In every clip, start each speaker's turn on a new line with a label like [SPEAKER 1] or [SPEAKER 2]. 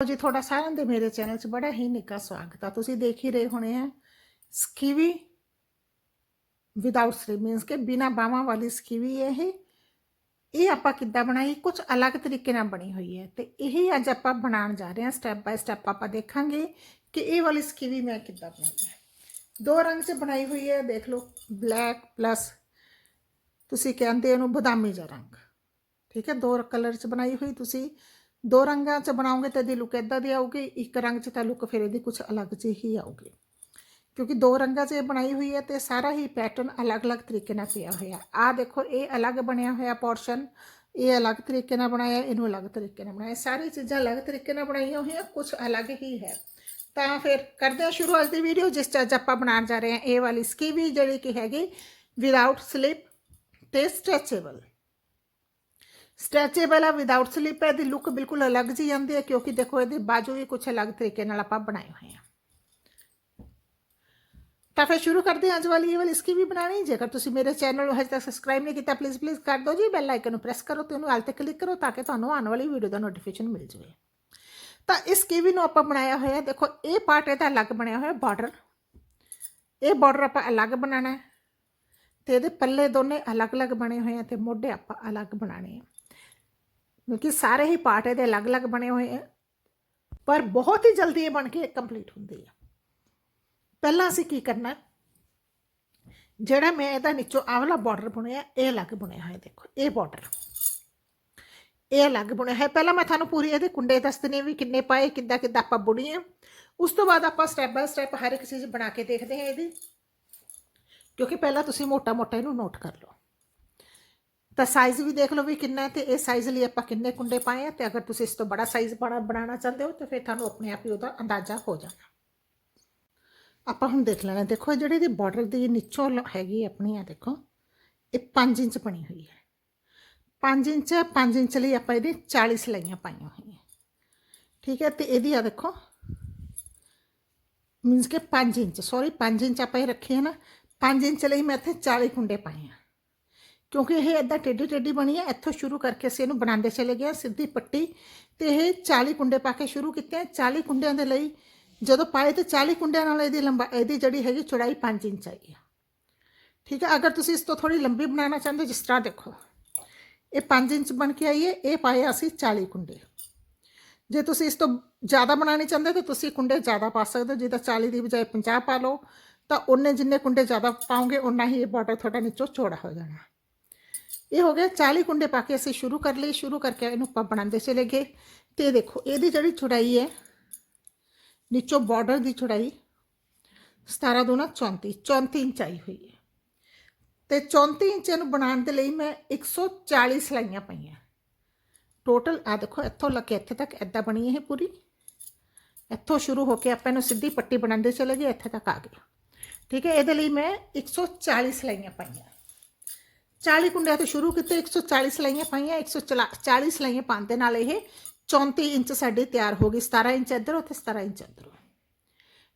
[SPEAKER 1] ਜੀ, ਤੁਹਾਡਾ ਸਾਰਿਆਂ ਦੇ ਮੇਰੇ ਚੈਨਲ 'ਚ ਬੜਾ ਹੀ ਨਿੱਘਾ ਸਵਾਗਤ ਆ। ਤੁਸੀਂ ਦੇਖ ਹੀ ਰਹੇ ਹੋਣੇ ਆ ਸਕੀਵੀ ਵਿਦਆਊਟ ਸਲੀਵ ਮੀਨਸ ਕਿ ਬਿਨਾ ਬਾਹਾਂ ਵਾਲੀ ਸਕੀਵੀ ਇਹ ਇਹ ਆਪਾਂ ਕਿੱਦਾਂ ਬਣਾਈ? ਕੁਝ ਅਲੱਗ ਤਰੀਕੇ ਨਾਲ ਬਣੀ ਹੋਈ ਹੈ ਤੇ ਇਹ ਅੱਜ ਆਪਾਂ ਬਣਾਉਣ ਜਾ ਰਹੇ ਹਾਂ। ਸਟੈਪ ਬਾਈ ਸਟੈਪ ਆਪਾਂ ਦੇਖਾਂਗੇ ਕਿ ਇਹ ਵਾਲੀ ਸਕੀਵੀ ਮੈਂ ਕਿੱਦਾਂ ਬਣਾਈ ਹੈ। ਦੋ ਰੰਗ 'ਚ ਬਣਾਈ ਹੋਈ ਹੈ, ਦੇਖ ਲਓ ਬਲੈਕ ਪਲੱਸ ਤੁਸੀਂ ਕਹਿੰਦੇ ਇਹਨੂੰ ਬਦਾਮੀ ਜਿਹਾ ਰੰਗ। ਠੀਕ ਹੈ, ਦੋ ਕਲਰ 'ਚ ਬਣਾਈ ਹੋਈ ਤੁਸੀਂ। ਦੋ ਰੰਗਾਂ 'ਚ ਬਣਾਓਗੇ ਤਾਂ ਇਹਦੀ ਲੁੱਕ ਇਦਾਂ ਦੀ ਆਊਗੀ ਇੱਕ ਰੰਗ 'ਚ ਤਾਂ ਲੁੱਕ ਫਿਰ ਇਹਦੀ ਕੁਝ ਅਲੱਗ ਜਿਹੀ ਹੀ ਆਊਗੀ ਕਿਉਂਕਿ ਦੋ ਰੰਗਾਂ 'ਚ ਇਹ ਬਣਾਈ ਹੋਈ ਹੈ ਤੇ ਸਾਰਾ ਹੀ ਪੈਟਰਨ ਅਲੱਗ-ਅਲੱਗ ਤਰੀਕੇ ਨਾਲ ਪਿਆ ਹੋਇਆ ਆਹ ਦੇਖੋ ਇਹ ਅਲੱਗ ਬਣਿਆ ਹੋਇਆ ਪੋਰਸ਼ਨ ਇਹ ਅਲੱਗ ਤਰੀਕੇ ਨਾਲ ਬਣਾਇਆ ਇਹਨੂੰ ਅਲੱਗ ਤਰੀਕੇ ਨਾਲ ਬਣਾਇਆ ਸਾਰੀ ਚੀਜ਼ਾਂ ਅਲੱਗ ਤਰੀਕੇ ਨਾਲ ਬਣਾਈਆਂ ਹੋਈਆਂ ਕੁਝ ਅਲੱਗ ਹੀ ਹੈ ਤਾਂ ਫਿਰ ਕਰਦੇ ਹਾਂ ਸ਼ੁਰੂ ਅੱਜ ਦੀ ਵੀਡੀਓ ਜਿਸ 'ਚ ਅੱਜ ਆਪਾਂ ਬਣਾਉਣ ਜਾ ਰਹੇ ਹਾਂ ਇਹ ਵਾਲੀ ਸਕੀਵੀ ਜਿਹੜੀ ਕਿ ਹੈਗੀ ਵਿਦਆਊਟ ਸਲਿਪ ਤੇ ਸਟ੍ਰੈਚੇਬਲ ਸਟ੍ਰੈਚੇਬਲ ਆ ਵਿਦਆਊਟ ਸਲਿਪ ਹੈ ਦੀ ਲੁੱਕ ਬਿਲਕੁਲ ਅਲੱਗ ਜੀ ਆਉਂਦੀ ਹੈ, ਕਿਉਂਕਿ ਦੇਖੋ ਇਹਦੇ ਬਾਜੂ ਵੀ ਕੁਝ ਅਲੱਗ ਤਰੀਕੇ ਨਾਲ ਆਪਾਂ ਬਣਾਏ ਹੋਏ ਆ। ਤਾਂ ਫਿਰ ਸ਼ੁਰੂ ਕਰਦੇ ਹਾਂ ਅੱਜ ਵਾਲੀ ਇਹ ਵਾਲੀ ਇਸकी ਵੀ ਬਣਾਣੀ ਜੇਕਰ ਤੁਸੀਂ ਮੇਰੇ ਚੈਨਲ ਨੂੰ ਹਜੇ ਤੱਕ ਸਬਸਕ੍ਰਾਈਬ ਨਹੀਂ ਕੀਤਾ ਪਲੀਜ਼ ਪਲੀਜ਼ ਕਰ ਦਿਓ ਜੀ। ਬੈਲ ਆਈਕਨ ਨੂੰ ਪ੍ਰੈਸ ਕਰੋ ਤੇ ਉਹਨੂੰ ਆਲ ਤੇ ਕਲਿੱਕ ਕਰੋ ਤਾਂ ਕਿ ਤੁਹਾਨੂੰ ਆਉਣ ਵਾਲੀ ਵੀਡੀਓ ਦਾ ਨੋਟੀਫਿਕੇਸ਼ਨ ਮਿਲ ਜਾਵੇ। ਤਾਂ ਇਸ ਕੀਵੀ ਨੂੰ ਆਪਾਂ ਬਣਾਇਆ ਹੋਇਆ, ਦੇਖੋ ਇਹ ਪਾਰਟ ਇਹਦਾ ਅਲੱਗ ਬਣਿਆ ਹੋਇਆ ਬਾਰਡਰ ਇਹ ਬਾਰਡਰ ਆਪਾਂ ਅਲੱਗ ਬਣਾਉਣਾ ਹੈ ਤੇ ਇਹਦੇ ਪੱਲੇ ਦੋਨੇ ਅਲੱਗ-ਅਲੱਗ ਬਣੇ ਹੋਏ ਆ ਤੇ ਮੋਢੇ ਆਪਾਂ ਅਲੱਗ ਬਣਾਣੇ ਆ। ਕਿਉਂਕਿ ਸਾਰੇ ਹੀ ਪਾਰਟ ਇਹਦੇ ਅਲੱਗ-ਅਲੱਗ ਬਣੇ ਹੋਏ ਆ। ਪਰ ਬਹੁਤ ਹੀ ਜਲਦੀ ਇਹ ਬਣ ਕੇ ਕੰਪਲੀਟ ਹੁੰਦੀ ਆ। ਪਹਿਲਾਂ ਅਸੀਂ ਕੀ ਕਰਨਾ? ਜਿਹੜਾ ਮੈਂ ਇਹਦਾ ਨੀਚੋਂ ਆਵਲਾ ਬਾਰਡਰ ਬੁਣਿਆ, ਇਹ ਅਲੱਗ ਬੁਣਿਆ ਹੋਇਆ ਦੇਖੋ, ਇਹ ਬਾਰਡਰ ਇਹ ਅਲੱਗ ਬੁਣਿਆ ਹੈ ਪਹਿਲਾਂ ਮੈਂ ਤੁਹਾਨੂੰ ਪੂਰੀ ਇਹਦੇ ਕੁੰਡੇ ਦੱਸਦਨੇ ਵੀ ਕਿੰਨੇ ਪਾਏ, ਕਿੱਦਾਂ ਕਿੱਦਾਂ ਆਪਾਂ ਬੁਣੀਏ ਉਸ ਤੋਂ ਬਾਅਦ ਆਪਾਂ ਸਟੈਪ ਬਾਈ ਸਟੈਪ ਹਰ ਇੱਕ ਚੀਜ਼ ਬਣਾ ਕੇ ਦੇਖਦੇ ਹਾਂ ਇਹਦੀ। ਕਿਉਂਕਿ ਪਹਿਲਾਂ ਤੁਸੀਂ ਮੋਟਾ-ਮੋਟਾ ਇਹਨੂੰ ਨੋਟ ਕਰ ਲਓ। ਤਾਂ ਸਾਈਜ਼ ਵੀ ਦੇਖ ਲਓ ਵੀ ਕਿੰਨਾ ਹੈ ਤੇ ਇਹ ਸਾਈਜ਼ ਲਈ ਆਪਾਂ ਕਿੰਨੇ ਕੁੰਡੇ ਪਾਏ ਆ ਤੇ ਅਗਰ ਤੁਸੀਂ ਇਸ ਤੋਂ ਬੜਾ ਸਾਈਜ਼ ਬਣਾ ਬਣਾਉਣਾ ਚਾਹੁੰਦੇ ਹੋ ਤਾਂ ਫਿਰ ਤੁਹਾਨੂੰ ਆਪਣੇ ਆਪ ਹੀ ਉਹਦਾ ਅੰਦਾਜ਼ਾ ਹੋ ਜਾਣਾ ਆਪਾਂ ਹੁਣ ਦੇਖ ਲੈਣਾ ਦੇਖੋ ਇਹ ਜਿਹੜੀ ਦੀ ਬਾਰਡਰ ਦੀ ਨੀਚੋਂ ਲ- ਹੈਗੀ ਆਪਣੀ ਆ ਦੇਖੋ ਇਹ 5 ਇੰਚ ਬਣੀ ਹੋਈ ਹੈ 5 ਇੰਚ 5 ਇੰਚ ਲਈ ਆਪਾਂ ਇਹਦੇ 40 ਸਲਾਈਆਂ ਪਾਈਆਂ ਹੋਈਆਂ ਠੀਕ ਹੈ ਤੇ ਇਹਦੀ ਆ ਦੇਖੋ ਮੀਨਸ ਕਿ 5 ਇੰਚ ਸੌਰੀ 5 ਇੰਚ ਆਪਾਂ ਇਹ ਰੱਖੇ ਹੈ ਨਾ 5 ਇੰਚ ਲਈ ਮੈਂ ਇੱਥੇ 40 ਕੁੰਡੇ ਪਾਏ ਆ ਕਿਉਂਕਿ ਇਹ ਇਦਾਂ ਟੇਢੀ ਟੇਢੀ ਬਣੀ ਹੈ ਇੱਥੋਂ ਸ਼ੁਰੂ ਕਰਕੇ ਅਸੀਂ ਇਹਨੂੰ ਬਣਾਉਂਦੇ ਚਲੇ ਗਏ ਹਾਂ, ਸਿੱਧੀ ਪੱਟੀ ਤੇ ਇਹ 40 ਕੁੰਡੇ ਪਾ ਕੇ ਸ਼ੁਰੂ ਕੀਤੇ ਆ 40 ਕੁੰਡਿਆਂ ਦੇ ਲਈ ਜਦੋਂ ਪਾਏ ਤੇ 40 ਕੁੰਡਿਆਂ ਨਾਲ ਇਹਦੀ ਲੰਬਾ ਇਹਦੀ ਜਿਹੜੀ ਹੈਗੀ ਚੌੜਾਈ 5 ਇੰਚ ਆਈ ਹੈ ਠੀਕ ਹੈ ਅਗਰ ਤੁਸੀਂ ਇਸ ਤੋਂ ਥੋੜੀ ਲੰਬੀ ਬਣਾਉਣਾ ਚਾਹੁੰਦੇ ਹੋ, ਜਿਸ ਤਰ੍ਹਾਂ ਦੇਖੋ ਇਹ 5 ਇੰਚ ਬਣ ਕੇ ਆਈ ਹੈ ਇਹ ਪਾਏ ਅਸੀਂ 40 ਕੁੰਡੇ। ਜੇ ਤੁਸੀਂ ਇਸ ਤੋਂ ਜ਼ਿਆਦਾ ਬਣਾਉਣੀ ਚਾਹੁੰਦੇ ਹੋ ਤਾਂ ਤੁਸੀਂ ਕੁੰਡੇ ਜ਼ਿਆਦਾ ਪਾ ਸਕਦੇ ਹੋ ਜਿੱਦਾਂ 40 ਦੀ ਬਜਾਏ 50 ਪਾ ਲਓ ਤਾਂ ਉਹਨੇ ਜਿੰਨੇ ਕੁੰਡੇ ਜ਼ਿਆਦਾ ਪਾਓਗੇ ਉਨਾ ਹੀ ਇਹ ਬਾਰਡਰ ਤੁਹਾਡਾ ਨੀਚੋਂ ਚੌੜਾ ਹੋ ਜਾਣਾ। ਇਹ ਹੋ ਗਿਆ 40 ਕੁੰਡੇ ਪਾ ਕੇ ਅਸੀਂ ਸ਼ੁਰੂ ਕਰ ਲਈ ਸ਼ੁਰੂ ਕਰਕੇ ਇਹਨੂੰ ਆਪਾਂ ਬਣਾਉਂਦੇ ਚਲੇ ਗਏ। ਤੇ ਦੇਖੋ, ਇਹਦੀ ਜਿਹੜੀ ਚੌੜਾਈ ਹੈ, ਨੀਚੋਂ ਬਾਰਡਰ ਦੀ ਚੌੜਾਈ 17 ਦੂਣਾ 34 34 ਇੰਚ ਆਈ ਹੋਈ ਹੈ। ਤੇ 34 ਇੰਚ ਨੂੰ ਬਣਾਉਣ ਦੇ ਲਈ ਮੈਂ 140 ਸਲਾਈਆਂ ਪਾਈਆਂ। ਟੋਟਲ ਆ ਦੇਖੋ, ਇੱਥੋਂ ਲੱਗ ਕੇ ਇੱਥੇ ਤੱਕ ਐਦਾਂ ਬਣੀ ਇਹ ਪੂਰੀ। ਇੱਥੋਂ ਸ਼ੁਰੂ ਹੋ ਕੇ ਆਪਾਂ ਇਹਨੂੰ ਸਿੱਧੀ ਪੱਟੀ ਬਣਾਉਂਦੇ ਚਲੇ ਗਏ, ਇੱਥੇ ਤੱਕ ਆ ਗਏ। ਠੀਕ ਹੈ, ਇਹਦੇ ਲਈ ਮੈਂ 140 ਸਲਾਈਆਂ ਪਾਈਆਂ। 40 ਕੁੰਡਿਆਂ ਤੋਂ ਸ਼ੁਰੂ ਕੀਤੇ 140 ਸਲਾਈਆਂ ਪਾਈਆਂ 140 ਸਲਾਈਆਂ ਪਾਉਣ ਦੇ ਨਾਲ ਇਹ 34 ਇੰਚ ਸਾਡੀ ਤਿਆਰ ਹੋ ਗਈ 17 ਇੰਚ ਇੱਧਰੋਂ ਤੇ 17 ਇੰਚ ਇੱਧਰੋਂ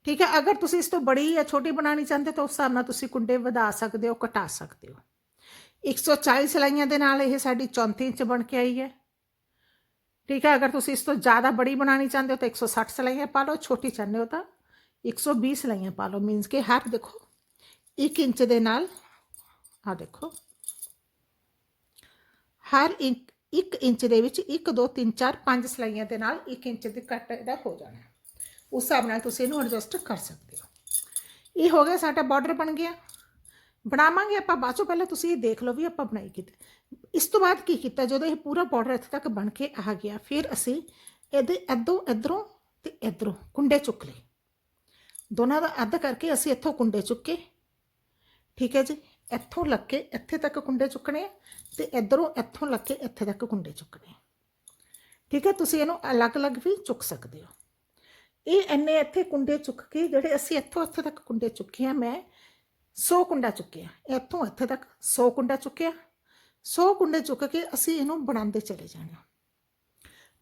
[SPEAKER 1] ਠੀਕ ਹੈ ਅਗਰ ਤੁਸੀਂ ਇਸ ਤੋਂ ਬੜੀ ਜਾਂ ਛੋਟੀ ਬਣਾਉਣੀ ਚਾਹੁੰਦੇ ਤਾਂ ਉਸ ਹਿਸਾਬ ਨਾਲ ਤੁਸੀਂ ਕੁੰਡੇ ਵਧਾ ਸਕਦੇ ਹੋ ਘਟਾ ਸਕਦੇ ਹੋ 140 ਸਲਾਈਆਂ ਦੇ ਨਾਲ ਇਹ ਸਾਡੀ 34 ਇੰਚ ਬਣ ਕੇ ਆਈ ਹੈ ਠੀਕ ਹੈ ਅਗਰ ਤੁਸੀਂ ਇਸ ਤੋਂ ਜ਼ਿਆਦਾ ਬੜੀ ਬਣਾਉਣੀ ਚਾਹੁੰਦੇ ਹੋ ਤਾਂ 160 ਸਲਾਈਆਂ ਪਾ ਲਓ ਛੋਟੀ ਚਾਹੁੰਦੇ ਹੋ ਤਾਂ 120 ਸਲਾਈਆਂ ਪਾ ਲਓ ਮੀਨਸ ਕਿ ਹਰ ਦੇਖੋ 1 ਇੰਚ ਦੇ ਨਾਲ ਆ ਦੇਖੋ ਹਰ ਇੱਕ 1 ਇੰਚ ਦੇ ਵਿੱਚ 1 2 3 4 5 ਸਲਾਈਆਂ ਦੇ ਨਾਲ 1 ਇੰਚ ਦੇ ਕੱਟ ਇਹਦਾ ਹੋ ਜਾਣਾ। ਉਸ ਹਿਸਾਬ ਨਾਲ ਤੁਸੀਂ ਇਹਨੂੰ ਐਡਜਸਟ ਕਰ ਸਕਦੇ ਹੋ। ਇਹ ਹੋ ਗਿਆ, ਸਾਡਾ ਬਾਰਡਰ ਬਣ ਗਿਆ। ਬਣਾਵਾਂਗੇ ਆਪਾਂ, ਬਾਅਦ ਚੋਂ ਪਹਿਲਾਂ ਤੁਸੀਂ ਇਹ ਦੇਖ ਲਓ ਵੀ ਆਪਾਂ ਬਣਾਈ ਕਿਤੇ ਇਸ ਤੋਂ ਬਾਅਦ ਕੀ ਕੀਤਾ, ਜਦੋਂ ਇਹ ਪੂਰਾ ਬਾਰਡਰ ਇੱਥੇ ਤੱਕ ਬਣ ਕੇ ਆ ਗਿਆ, ਫਿਰ ਅਸੀਂ ਇਹਦੇ ਅੱਧੋਂ ਇਧਰੋਂ ਤੇ ਇਧਰੋਂ ਕੁੰਡੇ ਚੁੱਕ ਲਏ। ਦੋਨਾਂ ਦਾ ਅੱਧ ਕਰਕੇ ਅਸੀਂ ਇੱਥੋਂ ਕੁੰਡੇ ਚੁੱਕੇ। ਠੀਕ ਹੈ ਜੀ? ਇੱਥੋਂ ਲੱਗ ਕੇ ਇੱਥੇ ਤੱਕ ਕੁੰਡੇ ਚੁੱਕਣੇ ਆ ਤੇ ਇਧਰੋਂ ਇੱਥੋਂ ਲੱਗ ਕੇ ਇੱਥੇ ਤੱਕ ਕੁੰਡੇ ਚੁੱਕਣੇ ਠੀਕ ਹੈ, ਤੁਸੀਂ ਇਹਨੂੰ ਅਲੱਗ-ਅਲੱਗ ਵੀ ਚੁੱਕ ਸਕਦੇ ਹੋ। ਇਹ ਇੰਨੇ ਇੱਥੇ ਕੁੰਡੇ ਚੁੱਕ ਕੇ, ਜਿਹੜੇ ਅਸੀਂ ਇੱਥੋਂ ਇੱਥੇ ਤੱਕ ਕੁੰਡੇ ਚੁੱਕੇ ਆ, ਮੈਂ 100 ਕੁੰਡਾ ਚੁੱਕਿਆ ਇੱਥੋਂ ਇੱਥੇ ਤੱਕ 100 ਕੁੰਡਾ ਚੁੱਕਿਆ। 100 ਕੁੰਡੇ ਚੁੱਕ ਕੇ ਅਸੀਂ ਇਹਨੂੰ ਬਣਾਉਂਦੇ ਚਲੇ ਜਾਣਾ।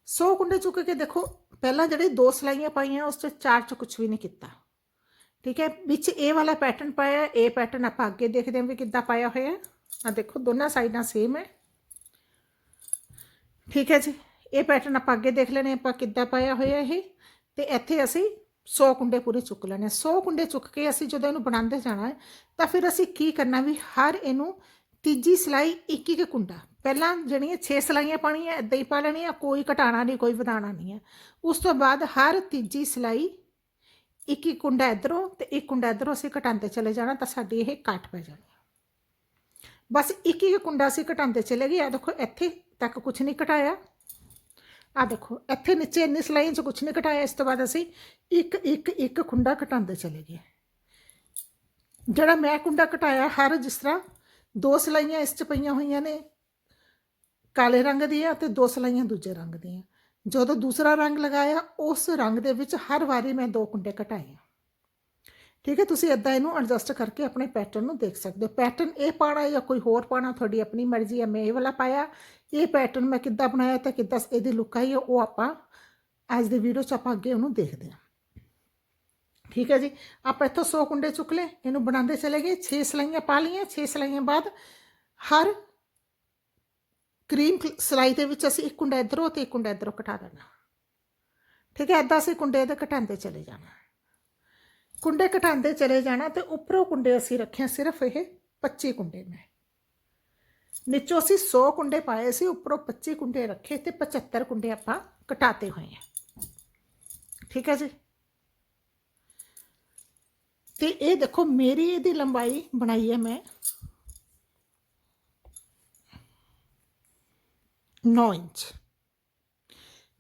[SPEAKER 1] 100 ਕੁੰਡੇ ਚੁੱਕ ਕੇ ਦੇਖੋ, ਪਹਿਲਾਂ ਜਿਹੜੇ ਦੋ ਸਲਾਈਆਂ ਪਾਈਆਂ, ਉਸ ਚ ਚਾਰ ਚ ਕੁਝ ਵੀ ਨਹੀਂ ਕੀਤਾ। ਠੀਕ ਹੈ? ਵਿੱਚ ਇਹ ਵਾਲਾ ਪੈਟਰਨ ਪਾਇਆ, ਇਹ ਪੈਟਰਨ ਆਪਾਂ ਅੱਗੇ ਦੇਖਦੇ ਹਾਂ ਵੀ ਕਿੱਦਾਂ ਪਾਇਆ ਹੋਇਆ ਆ ਦੇਖੋ, ਦੋਨਾਂ ਸਾਈਡਾਂ ਸੇਮ ਹੈ। ਠੀਕ ਹੈ ਜੀ? ਇਹ ਪੈਟਰਨ ਆਪਾਂ ਅੱਗੇ ਦੇਖ ਲੈਣੇ, ਆਪਾਂ ਕਿੱਦਾਂ ਪਾਇਆ ਹੋਇਆ ਇਹ। ਤੇ ਇੱਥੇ ਅਸੀਂ 100 ਕੁੰਡੇ ਪੂਰੇ ਚੁੱਕ ਲੈਣੇ 100 ਕੁੰਡੇ ਚੁੱਕ ਕੇ ਅਸੀਂ ਜਦੋਂ ਇਹਨੂੰ ਬਣਾਉਂਦੇ ਜਾਣਾ ਤਾਂ ਫਿਰ ਅਸੀਂ ਕੀ ਕਰਨਾ ਵੀ ਹਰ ਇਹਨੂੰ ਤੀਜੀ ਸਲਾਈ ਇੱਕ ਇੱਕ ਕੁੰਡਾ। ਪਹਿਲਾਂ ਜਿਹੜੀਆਂ 6 ਸਲਾਈਆਂ ਪਾਣੀਆਂ ਇਦਾਂ ਹੀ ਪਾ ਲੈਣੀਆਂ, ਕੋਈ ਘਟਾਣਾ ਨਹੀਂ, ਕੋਈ ਵਧਾਣਾ ਨਹੀਂ ਹੈ। ਉਸ ਤੋਂ ਬਾਅਦ ਹਰ ਤੀਜੀ ਸਲਾਈ ਇੱਕ ਇੱਕ ਕੁੰਡਾ ਇਧਰੋਂ ਤੇ ਇੱਕ ਕੁੰਡਾ ਇਧਰੋਂ ਅਸੀਂ ਘਟਾਉਂਦੇ ਚਲੇ ਜਾਣਾ ਤਾਂ ਸਾਡੀ ਇਹ ਕੱਟ ਪੈ ਜਾਣੀ ਹੈ। ਬਸ ਇੱਕ ਇੱਕ ਕੁੰਡਾ ਅਸੀਂ ਘਟਾਉਂਦੇ ਚਲੇ ਗਏ ਆ ਦੇਖੋ ਇੱਥੇ ਤੱਕ ਕੁਝ ਨਹੀਂ ਘਟਾਇਆ ਆ ਦੇਖੋ ਇੱਥੇ ਨੀਚੇ ਇੰਨੀ ਸਲਾਈਆਂ 'ਚ ਕੁਝ ਨਹੀਂ ਘਟਾਇਆ ਇਸ ਤੋਂ ਬਾਅਦ ਅਸੀਂ ਇੱਕ ਇੱਕ ਇੱਕ ਕੁੰਡਾ ਘਟਾਉਂਦੇ ਚਲੇ ਗਏ ਜਿਹੜਾ ਮੈਂ ਕੁੰਡਾ ਘਟਾਇਆ ਹਰ ਜਿਸ ਤਰ੍ਹਾਂ ਦੋ ਸਲਾਈਆਂ ਇਸ 'ਚ ਪਈਆਂ ਹੋਈਆਂ ਨੇ ਕਾਲੇ ਰੰਗ ਦੀਆਂ ਤੇ ਦੋ ਸਲਾਈਆਂ ਦੂਜੇ ਰੰਗ ਦੀਆਂ ਜਦੋਂ ਦੂਸਰਾ ਰੰਗ ਲਗਾਇਆ, ਉਸ ਰੰਗ ਦੇ ਵਿੱਚ ਹਰ ਵਾਰੀ ਮੈਂ ਦੋ ਕੁੰਡੇ ਘਟਾਏ ਠੀਕ ਹੈ, ਤੁਸੀਂ ਇਦਾਂ ਇਹਨੂੰ ਐਡਜਸਟ ਕਰਕੇ ਆਪਣੇ ਪੈਟਰਨ ਨੂੰ ਦੇਖ ਸਕਦੇ ਹੋ। ਪੈਟਰਨ ਇਹ ਪਾਣਾ ਜਾਂ ਕੋਈ ਹੋਰ ਪਾਣਾ ਤੁਹਾਡੀ ਆਪਣੀ ਮਰਜ਼ੀ ਹੈ, ਮੈਂ ਇਹ ਵਾਲਾ ਪਾਇਆ। ਇਹ ਪੈਟਰਨ ਮੈਂ ਕਿੱਦਾਂ ਬਣਾਇਆ ਤੇ ਕਿੱਦਾਂ ਇਹਦੀ ਲੁੱਕ ਆਈ ਹੈ ਉਹ ਆਪਾਂ ਅੱਜ ਦੇ ਵੀਡੀਓ 'ਚ ਆਪਾਂ ਅੱਗੇ ਉਹਨੂੰ ਦੇਖਦੇ ਹਾਂ। ਠੀਕ ਹੈ ਜੀ, ਆਪਾਂ ਇੱਥੋਂ 100 ਕੁੰਡੇ ਚੁੱਕ ਲਏ, ਇਹਨੂੰ ਬਣਾਉਂਦੇ ਚਲੇ ਗਏ 6 ਸਲਾਈਆਂ ਪਾ ਲਈਆਂ 6 ਸਲਾਈਆਂ ਬਾਅਦ ਹਰ ਕਰੀਮ ਸਲਾਈ ਦੇ ਵਿੱਚ ਅਸੀਂ ਇੱਕ ਕੁੰਡਾ ਇਧਰੋਂ ਤੇ ਇੱਕ ਕੁੰਡਾ ਇਧਰੋਂ ਘਟਾ ਦੇਣਾ। ਠੀਕ ਹੈ ਐਦਾਂ ਅਸੀਂ ਕੁੰਡੇ ਇਹਦੇ ਘਟਾਉਂਦੇ ਚਲੇ ਜਾਣਾ। ਕੁੰਡੇ ਘਟਾਉਂਦੇ ਚਲੇ ਜਾਣਾ ਤੇ ਉੱਪਰੋਂ ਕੁੰਡੇ ਅਸੀਂ ਰੱਖਿਆ ਸਿਰਫ ਇਹ 25 ਕੁੰਡੇ ਮੈਂ। ਨੀਚੋਂ ਅਸੀਂ 100 ਕੁੰਡੇ ਪਾਏ ਸੀ, ਉੱਪਰੋਂ 25 ਕੁੰਡੇ ਰੱਖੇ ਤੇ 75 ਕੁੰਡੇ ਆਪਾਂ ਘਟਾਤੇ ਹੋਏ ਆ ਠੀਕ ਹੈ ਜੀ? ਤੇ ਇਹ ਦੇਖੋ, ਮੇਰੀ ਇਹਦੀ ਲੰਬਾਈ ਬਣਾਈ ਹੈ ਮੈਂ 9 ਇੰਚ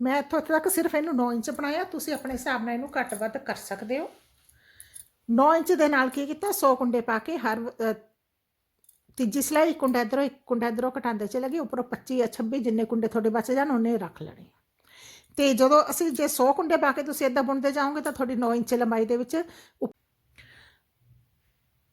[SPEAKER 1] ਮੈਂ ਇੱਥੋਂ ਤੱਕ ਸਿਰਫ ਇਹਨੂੰ 9 ਇੰਚ ਬਣਾਇਆ। ਤੁਸੀਂ ਆਪਣੇ ਹਿਸਾਬ ਨਾਲ ਇਹਨੂੰ ਘੱਟ ਵੱਧ ਕਰ ਸਕਦੇ ਹੋ। 9 ਇੰਚ ਦੇ ਨਾਲ ਕੀ ਕੀਤਾ? 100 ਕੁੰਡੇ ਪਾ ਕੇ ਹਰ ਤੀਜੀ ਸਲਾਈ ਕੁੰਡਾ ਇਧਰੋਂ ਇੱਕ ਕੁੰਡਾ ਇਧਰੋਂ ਘਟਾਉਂਦੇ ਚਲੇ ਗਏ। ਉੱਪਰੋਂ 25 ਜਾਂ 26 ਜਿੰਨੇ ਕੁੰਡੇ ਤੁਹਾਡੇ ਬਚ ਜਾਣ, ਉਹਨੇ ਰੱਖ ਲੈਣੇ ਤੇ ਜਦੋਂ ਅਸੀਂ ਜੇ 100 ਕੁੰਡੇ ਪਾ ਕੇ ਤੁਸੀਂ ਇਦਾਂ ਬੁਣਦੇ ਜਾਓਗੇ ਤਾਂ ਤੁਹਾਡੀ 9 ਇੰਚ ਲੰਬਾਈ ਦੇ ਵਿੱਚ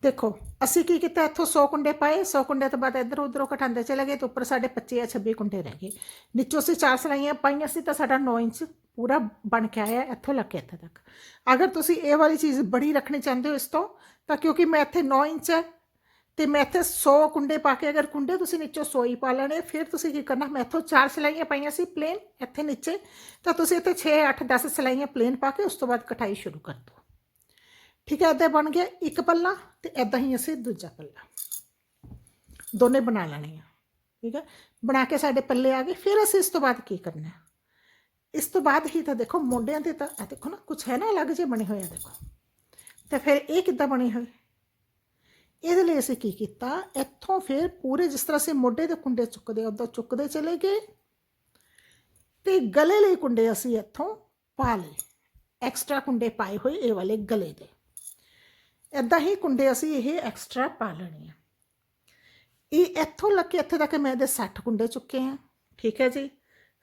[SPEAKER 1] ਦੇਖੋ ਅਸੀਂ ਕੀ ਕੀਤਾ ਇੱਥੋਂ 100 ਕੁੰਡੇ ਪਾਏ 100 ਕੁੰਡੇ ਤੋਂ ਬਾਅਦ ਇੱਧਰ ਉੱਧਰੋਂ ਘਟਾਉਂਦੇ ਚਲੇ ਗਏ ਤੇ ਉੱਪਰ ਸਾਡੇ 25 ਜਾਂ 26 ਕੁੰਡੇ ਰਹਿ ਗਏ ਨੀਚੋਂ ਅਸੀਂ ਚਾਰ ਸਲਾਈਆਂ ਪਾਈਆਂ ਸੀ ਤਾਂ ਸਾਡਾ 9 ਇੰਚ ਪੂਰਾ ਬਣ ਕੇ ਆਇਆ ਇੱਥੋਂ ਲੱਗ ਕੇ ਇੱਥੇ ਤੱਕ ਅਗਰ ਤੁਸੀਂ ਇਹ ਵਾਲੀ ਚੀਜ਼ ਬੜੀ ਰੱਖਣੀ ਚਾਹੁੰਦੇ ਹੋ ਇਸ ਤੋਂ ਤਾਂ ਕਿਉਂਕਿ ਮੈਂ ਇੱਥੇ 9 ਇੰਚ ਹੈ ਤੇ ਮੈਂ ਇੱਥੇ 100 ਕੁੰਡੇ ਪਾ ਕੇ ਅਗਰ ਕੁੰਡੇ ਤੁਸੀਂ ਨੀਚੋਂ 100 ਹੀ ਪਾ ਲੈਣੇ ਫਿਰ ਤੁਸੀਂ ਕੀ ਕਰਨਾ ਮੈਂ ਇੱਥੋਂ ਚਾਰ ਸਲਾਈਆਂ ਪਾਈਆਂ ਸੀ ਪਲੇਨ ਇੱਥੇ ਨੀਚੇ ਤਾਂ ਤੁਸੀਂ ਇੱਥੇ 6 8 10 ਸਲਾਈਆਂ ਪਲੇਨ ਪਾ ਕੇ ਉਸ ਤੋਂ ਬਾਅਦ ਕਟਾਈ ਸ਼ੁਰੂ ਕਰ ਦਿਓ ਠੀਕ ਹੈ ਇੱਦਾਂ ਬਣ ਗਿਆ ਇੱਕ ਪੱਲਾ ਤੇ ਐਦਾਂ ਹੀ ਅਸੀਂ ਦੂਜਾ ਪੱਲਾ ਦੋਨੇ ਬਣਾ ਲੈਣੇ ਆ ਠੀਕ ਹੈ ਬਣਾ ਕੇ ਸਾਡੇ ਪੱਲੇ ਆ ਗਏ ਫਿਰ ਅਸੀਂ ਇਸ ਤੋਂ ਬਾਅਦ ਕੀ ਕਰਨਾ ਹੈ? ਇਸ ਤੋਂ ਬਾਅਦ ਹੀ ਤਾਂ ਦੇਖੋ ਮੋਢਿਆਂ ਤੇ ਤਾਂ ਆ ਦੇਖੋ ਨਾ ਕੁਝ ਹੈ ਨਾ ਅਲੱਗ ਜੇ ਬਣੇ ਹੋਏ ਆ ਦੇਖੋ ਤੇ ਫਿਰ ਇਹ ਕਿੱਦਾਂ ਬਣੇ ਹੋਏ ਇਹਦੇ ਲਈ ਅਸੀਂ ਕੀ ਕੀਤਾ ਇੱਥੋਂ ਫਿਰ ਪੂਰੇ ਜਿਸ ਤਰ੍ਹਾਂ ਅਸੀਂ ਮੋਢੇ ਦੇ ਕੁੰਡੇ ਚੁੱਕਦੇ ਆ ਉਦੋਂ ਚੁੱਕਦੇ ਚਲੇ ਗਏ ਤੇ ਗਲੇ ਲਈ ਕੁੰਡੇ ਅਸੀਂ ਇੱਥੋਂ ਪਾ ਲਏ ਐਕਸਟਰਾ ਕੁੰਡੇ ਪਾਏ ਹੋਏ ਇਹ ਵਾਲੇ ਗਲੇ ਦੇ ਇਦਾਂ ਹੀ ਕੁੰਡੇ ਅਸੀਂ ਇਹ ਐਕਸਟਰਾ ਪਾ ਲੈਣੇ ਆ। ਇਹ ਇੱਥੋਂ ਲੱਗ ਕੇ ਇੱਥੇ ਤੱਕ ਮੈਂ ਇਹਦੇ 60 ਕੁੰਡੇ ਚੁੱਕੇ ਆ, ਠੀਕ ਹੈ ਜੀ?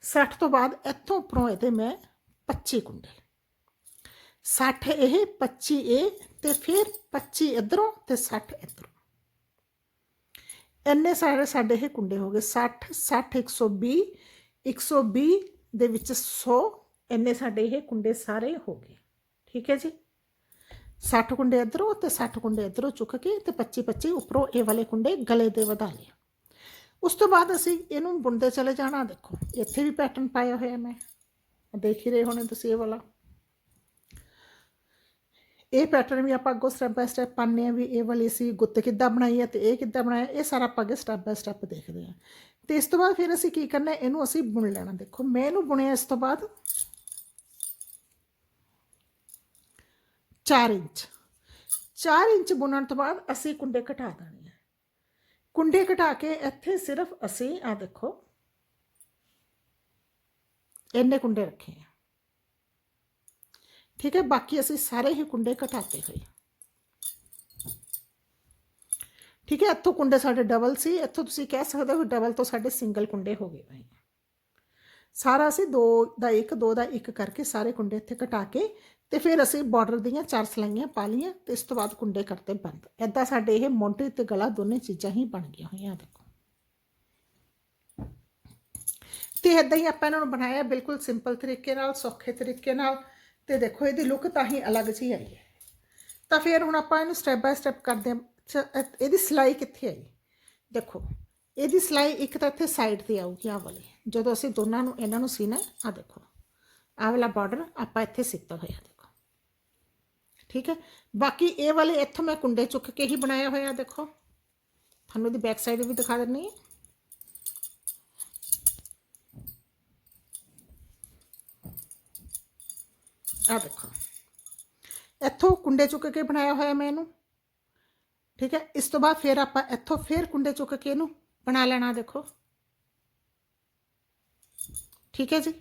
[SPEAKER 1] 60 ਤੋਂ ਬਾਅਦ ਇੱਥੋਂ ਉੱਪਰੋਂ ਇਹਦੇ ਮੈਂ 25 ਕੁੰਡੇ। 60 ਇਹ 25 ਇਹ ਤੇ ਫਿਰ 25 ਇਧਰੋਂ ਤੇ 60 ਇਧਰੋਂ। ਇੰਨੇ ਸਾਰੇ ਸਾਡੇ ਇਹ ਕੁੰਡੇ ਹੋ ਗਏ 60 60 120 120 ਦੇ ਵਿੱਚ 100 ਇੰਨੇ ਸਾਡੇ ਇਹ ਕੁੰਡੇ ਸਾਰੇ ਹੋ ਗਏ, ਠੀਕ ਹੈ ਜੀ? 60 ਕੁੰਡੇ ਇਧਰੋਂ ਤੇ 60 ਕੁੰਡੇ ਇਧਰੋਂ ਚੁੱਕ ਕੇ ਤੇ 25 25 ਉੱਪਰੋਂ ਇਹ ਵਾਲੇ ਕੁੰਡੇ ਗਲੇ ਦੇ ਵਧਾ ਲਏ ਉਸ ਤੋਂ ਬਾਅਦ ਅਸੀਂ ਇਹਨੂੰ ਬੁਣਦੇ ਚਲੇ ਜਾਣਾ ਦੇਖੋ ਇੱਥੇ ਵੀ ਪੈਟਰਨ ਪਾਇਆ ਹੋਇਆ ਮੈਂ ਦੇਖ ਹੀ ਰਹੇ ਹੋਣੇ ਤੁਸੀਂ ਇਹ ਵਾਲਾ ਇਹ ਪੈਟਰਨ ਵੀ ਆਪਾਂ ਅੱਗੋਂ ਸਟੈਪ ਬਾਏ ਸਟੈਪ ਪਾਉਂਦੇ ਆ ਵੀ ਇਹ ਵਾਲੀ ਅਸੀਂ ਗੁੱਤ ਕਿੱਦਾਂ ਬਣਾਈ ਹੈ ਤੇ ਇਹ ਕਿੱਦਾਂ ਬਣਾਇਆ ਇਹ ਸਾਰਾ ਆਪਾਂ ਅੱਗੇ ਸਟੈਪ ਬਾਏ ਸਟੈਪ ਦੇਖਦੇ ਆ ਤੇ ਇਸ ਤੋਂ ਬਾਅਦ ਫਿਰ ਅਸੀਂ ਕੀ ਕਰਨਾ ਇਹਨੂੰ ਅਸੀਂ ਬੁਣ ਲੈਣਾ ਦੇਖੋ ਮੈਂ ਇਹਨੂੰ ਬੁਣਿਆ ਇਸ ਤੋਂ ਬਾਅਦ 4 ਇੰਚ। 4 ਇੰਚ ਬੁਣਨ ਤੋਂ ਬਾਅਦ ਅਸੀਂ ਕੁੰਡੇ ਘਟਾ ਦੇਣੇ ਆ। ਕੁੰਡੇ ਘਟਾ ਕੇ ਇੱਥੇ ਸਿਰਫ ਅਸੀਂ ਆ ਦੇਖੋ, ਇੰਨੇ ਕੁੰਡੇ ਰੱਖੇ ਆ। ਠੀਕ ਹੈ, ਬਾਕੀ ਅਸੀਂ ਸਾਰੇ ਹੀ ਕੁੰਡੇ ਘਟਾਤੇ ਹੋਏ। ਠੀਕ ਹੈ, ਇੱਥੋਂ ਕੁੰਡੇ ਸਾਡੇ ਡਬਲ ਸੀ। ਇੱਥੋਂ ਤੁਸੀਂ ਕਹਿ ਸਕਦੇ ਹੋ ਡਬਲ ਤੋਂ ਸਾਡੇ ਸਿੰਗਲ ਕੁੰਡੇ ਹੋ ਗਏ ਭਾਈ। ਸਾਰਾ ਅਸੀਂ 2 ਦਾ 1 2 ਦਾ 1 ਕਰਕੇ ਸਾਰੇ ਕੁੰਡੇ ਇੱਥੇ ਘਟਾ ਕੇ ਤੇ ਫਿਰ ਅਸੀਂ ਬਾਰਡਰ ਦੀਆਂ ਚਾਰ ਸਲਾਈਆਂ ਪਾ ਲਈਆਂ ਤੇ ਇਸ ਤੋਂ ਬਾਅਦ ਕੁੰਡੇ ਕਰਤੇ ਬੰਦ। ਐਦਾਂ ਸਾਡੇ ਇਹ ਮੋਢੇ ਤੇ ਗਲਾ ਦੋਨੇ ਚੀਜ਼ਾਂ ਹੀ ਬਣ ਗਈਆਂ ਹੋਈਆਂ, ਦੇਖੋ। ਤੇ ਇਦਾਂ ਹੀ ਆਪਾਂ ਇਹਨਾਂ ਨੂੰ ਬਣਾਇਆ ਬਿਲਕੁਲ ਸਿੰਪਲ ਤਰੀਕੇ ਨਾਲ, ਸੌਖੇ ਤਰੀਕੇ ਨਾਲ ਤੇ ਦੇਖੋ ਇਹਦੀ ਲੁੱਕ ਤਾਂ ਹੀ ਅਲੱਗ ਜਿਹੀ ਆਈ ਹੈ। ਤਾਂ ਫਿਰ ਹੁਣ ਆਪਾਂ ਇਹਨੂੰ ਸਟੈਪ ਬਾਏ ਸਟੈਪ ਕਰਦੇ ਹਾਂ। ਇਹਦੀ ਸਿਲਾਈ ਕਿੱਥੇ ਆਈ? ਦੇਖੋ, ਇਹਦੀ ਸਿਲਾਈ ਇੱਕ ਤਾਂ ਇੱਥੇ ਸਾਈਡ ਤੇ ਆਊਗੀ ਆ ਵਾਲੀ। ਜਦੋਂ ਅਸੀਂ ਦੋਨਾਂ ਨੂੰ ਇਹਨਾਂ ਨੂੰ ਸੀਨਾ ਆ ਦੇਖੋ। ਆਹ ਵਾਲਾ ਬਾਰਡਰ ਆਪਾਂ ਇੱਥੇ ਸਿੱਤਾ ਹੋਇਆ। ਠੀਕ ਹੈ ਬਾਕੀ ਇਹ ਵਾਲੇ ਇੱਥੋਂ ਮੈਂ ਕੁੰਡੇ ਚੁੱਕ ਕੇ ਹੀ ਬਣਾਇਆ ਹੋਇਆ ਦੇਖੋ ਤੁਹਾਨੂੰ ਇਹਦੀ ਬੈਕ ਸਾਈਡ ਵੀ ਦਿਖਾ ਦਿੰਨੀ ਹੈ ਆ ਦੇਖੋ ਇੱਥੋਂ ਕੁੰਡੇ ਚੁੱਕ ਕੇ ਬਣਾਇਆ ਹੋਇਆ ਮੈਂ ਇਹਨੂੰ ਠੀਕ ਹੈ ਇਸ ਤੋਂ ਬਾਅਦ ਫਿਰ ਆਪਾਂ ਇੱਥੋਂ ਫਿਰ ਕੁੰਡੇ ਚੁੱਕ ਕੇ ਇਹਨੂੰ ਬਣਾ ਲੈਣਾ ਦੇਖੋ ਠੀਕ ਹੈ ਜੀ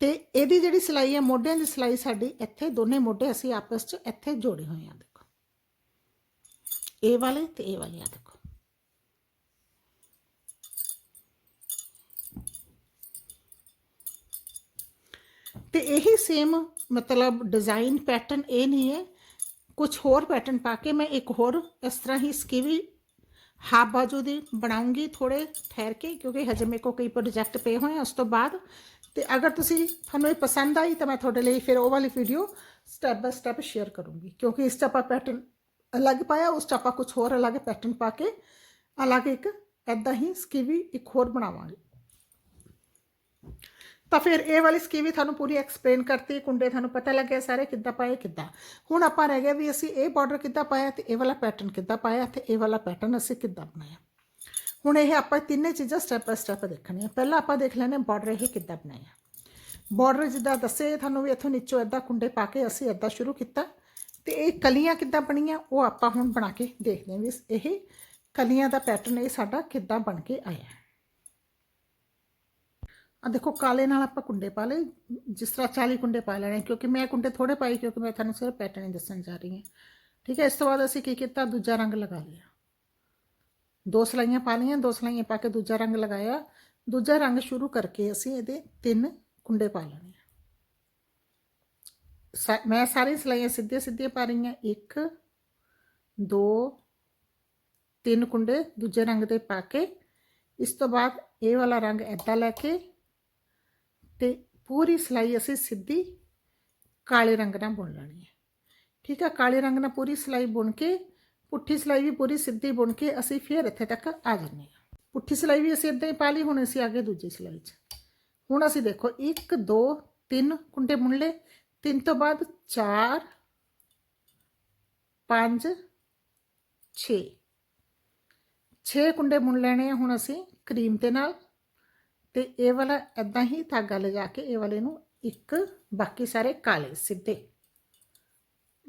[SPEAKER 1] ਤੇ ਇਹਦੀ ਜਿਹੜੀ ਸਿਲਾਈ ਹੈ, ਮੋਢਿਆਂ ਦੀ ਸਿਲਾਈ ਸਾਡੀ, ਇੱਥੇ ਦੋਨੇ ਮੋਢੇ ਅਸੀਂ ਆਪਸ 'ਚ ਇੱਥੇ ਜੋੜੇ ਹੋਏ ਆ ਦੇਖੋ। ਇਹ ਵਾਲੇ ਤੇ ਇਹ ਵਾਲੇ ਆ ਦੇਖੋ। ਤੇ ਇਹੀ ਸੇਮ ਮਤਲਬ ਡਿਜ਼ਾਈਨ ਪੈਟਰਨ ਇਹ ਨਹੀਂ ਹੈ। ਕੁਝ ਹੋਰ ਪੈਟਰਨ ਪਾ ਕੇ ਮੈਂ ਇੱਕ ਹੋਰ ਇਸ ਤਰ੍ਹਾਂ ਹੀ ਸਕੀਵੀ ਹਾਫ ਬਾਜੂ ਦੀ ਬਣਾਉਂਗੀ ਥੋੜੇ ਠਹਿਰ ਕੇ, ਕਿਉਂਕਿ ਹਜੇ ਮੇਰੇ ਕੋ ਕਈ ਪ੍ਰੋਜੈਕਟ ਪਏ ਹੋਏ ਆ, ਉਸ ਤੋਂ ਬਾਅਦ ਤੇ ਅਗਰ ਤੁਸੀਂ ਤੁਹਾਨੂੰ ਇਹ ਪਸੰਦ ਆਈ ਤਾਂ ਮੈਂ ਤੁਹਾਡੇ ਲਈ ਫਿਰ ਉਹ ਵਾਲੀ video step by step share ਕਰੂੰਗੀ ਕਿਉਂਕਿ ਇਸ 'ਚ ਆਪਾਂ ਪੈਟਰਨ ਅਲੱਗ ਪਾਇਆ ਉਸ 'ਚ ਆਪਾਂ ਕੁਝ ਹੋਰ ਅਲੱਗ ਪੈਟਰਨ ਪਾ ਕੇ ਅਲੱਗ ਇੱਕ ਐਦਾਂ ਹੀ ਸਕੀਵੀ ਇੱਕ ਹੋਰ ਬਣਾਵਾਂਗੇ ਤਾਂ ਫਿਰ ਇਹ ਵਾਲੀ ਸਕੀਵੀ ਤੁਹਾਨੂੰ ਪੂਰੀ ਐਕਸਪਲੇਨ ਕਰਤੀ ਕੁੰਡੇ ਤੁਹਾਨੂੰ ਪਤਾ ਲੱਗਿਆ ਸਾਰੇ ਕਿੱਦਾਂ ਪਾਏ ਕਿੱਦਾਂ ਹੁਣ ਆਪਾਂ ਰਹਿ ਗਿਆ ਵੀ ਅਸੀਂ ਇਹ ਬਾਰਡਰ ਕਿੱਦਾਂ ਪਾਇਆ ਤੇ ਇਹ ਵਾਲਾ ਪੈਟਰਨ ਕਿੱਦਾਂ ਪਾਇਆ ਤੇ ਇਹ ਵਾਲਾ ਪੈਟਰਨ ਅਸੀਂ ਕਿੱਦਾਂ ਬਣਾਇਆ ਹੁਣ ਇਹ ਆਪਾਂ ਤਿੰਨੇ ਚੀਜ਼ਾਂ ਸਟੈਪ ਬਾय ਸਟੈਪ ਦੇਖਣੀਆਂ। ਪਹਿਲਾਂ ਆਪਾਂ ਦੇਖ ਲੈਣੇ ਬਾਰਡਰ ਇਹ ਕਿੱਦਾਂ ਬਣਾਇਆ ਬਾਰਡਰ ਜਿੱਦਾਂ ਦੱਸੇ ਤੁਹਾਨੂੰ ਵੀ ਇੱਥੋਂ ਨੀਚੋਂ ਐਦਾਂ ਕੁੰਡੇ ਪਾ ਕੇ ਅਸੀਂ ਐਦਾਂ ਸ਼ੁਰੂ ਕੀਤਾ। ਤੇ ਇਹ ਕਲੀਆਂ ਕਿੱਦਾਂ ਬਣੀਆਂ ਉਹ ਆਪਾਂ ਹੁਣ ਬਣਾ ਕੇ ਦੇਖਦੇ ਹਾਂ ਵੀ ਇਹ ਕਲੀਆਂ ਦਾ ਪੈਟਰਨ ਇਹ ਸਾਡਾ ਕਿੱਦਾਂ ਬਣ ਕੇ ਆਇਆ। ਆ ਦੇਖੋ ਕਾਲੇ ਨਾਲ ਆਪਾਂ ਕੁੰਡੇ ਪਾ ਲਏ। ਜਿਸ ਤਰ੍ਹਾਂ 40 ਕੁੰਡੇ ਪਾ ਲੈਣੇ, ਕਿਉਂਕਿ ਮੈਂ ਕੁੰਡੇ ਥੋੜੇ ਪਾਏ, ਕਿਉਂਕਿ ਮੈਂ ਤੁਹਾਨੂੰ ਸਿਰਫ ਪੈਟਰਨ ਹੀ ਦੱਸਣ ਜਾ ਰਹੀ ਹਾਂ। ਠੀਕ ਹੈ, ਇਸ ਤੋਂ ਬਾਅਦ ਅਸੀਂ ਕੀ ਕੀਤਾ? ਦੂਜਾ ਰੰਗ ਲਗਾ ਲਿਆ। ਦੋ ਸਲਾਈਆਂ ਪਾ ਲਈਆਂ, ਦੋ ਸਲਾਈਆਂ ਪਾ ਕੇ ਦੂਜਾ ਰੰਗ ਲਗਾਇਆ। ਦੂਜਾ ਰੰਗ ਸ਼ੁਰੂ ਕਰਕੇ ਅਸੀਂ ਇਹਦੇ ਤਿੰਨ ਕੁੰਡੇ ਪਾ ਲੈਣੇ ਆ। ਸਾ- ਮੈਂ ਸਾਰੀ ਸਲਾਈਆਂ ਸਿੱਧੀਆਂ ਸਿੱਧੀਆਂ ਪਾ ਰਹੀ ਹਾਂ 1 2 ਤਿੰਨ ਕੁੰਡੇ ਦੂਜੇ ਰੰਗ ਦੇ ਪਾ ਕੇ ਇਸ ਤੋਂ ਬਾਅਦ ਇਹ ਵਾਲਾ ਰੰਗ ਐਦਾਂ ਲੈ ਕੇ ਤੇ ਪੂਰੀ ਸਲਾਈ ਅਸੀਂ ਸਿੱਧੀ ਕਾਲੇ ਰੰਗ ਨਾਲ ਬੁਣ ਲੈਣੀ ਹੈ ਠੀਕ ਹੈ ਕਾਲੇ ਰੰਗ ਨਾਲ ਪੂਰੀ ਸਲਾਈ ਬੁਣ ਕੇ ਪੁੱਠੀ ਸਿਲਾਈ ਵੀ ਪੂਰੀ ਸਿੱਧੀ ਬੁਣ ਕੇ ਅਸੀਂ ਫਿਰ ਇੱਥੇ ਤੱਕ ਆ ਜਾਂਦੇ ਹਾਂ। ਪੁੱਠੀ ਸਿਲਾਈ ਵੀ ਅਸੀਂ ਇਦਾਂ ਹੀ ਪਾ ਲਈ, ਹੁਣ ਅਸੀਂ ਅੱਗੇ ਦੂਜੀ ਸਿਲਾਈ 'ਚ। ਹੁਣ ਅਸੀਂ ਦੇਖੋ 1 2 3 ਕੁੰਡੇ ਬੁਣ ਲਏ। ਤਿੰਨ ਤੋਂ ਬਾਅਦ 4 5 6 6 ਕੁੰਡੇ ਬੁਣ ਲੈਣੇ ਆ ਹੁਣ ਅਸੀਂ ਕਰੀਮ ਦੇ ਨਾਲ। ਤੇ ਇਹ ਵਾਲਾ ਐਦਾਂ ਹੀ ਧਾਗਾ ਲਗਾ ਕੇ ਇਹ ਵਾਲੇ ਨੂੰ ਇੱਕ, ਬਾਕੀ ਸਾਰੇ ਕਾਲੇ, ਸਿੱਧੇ।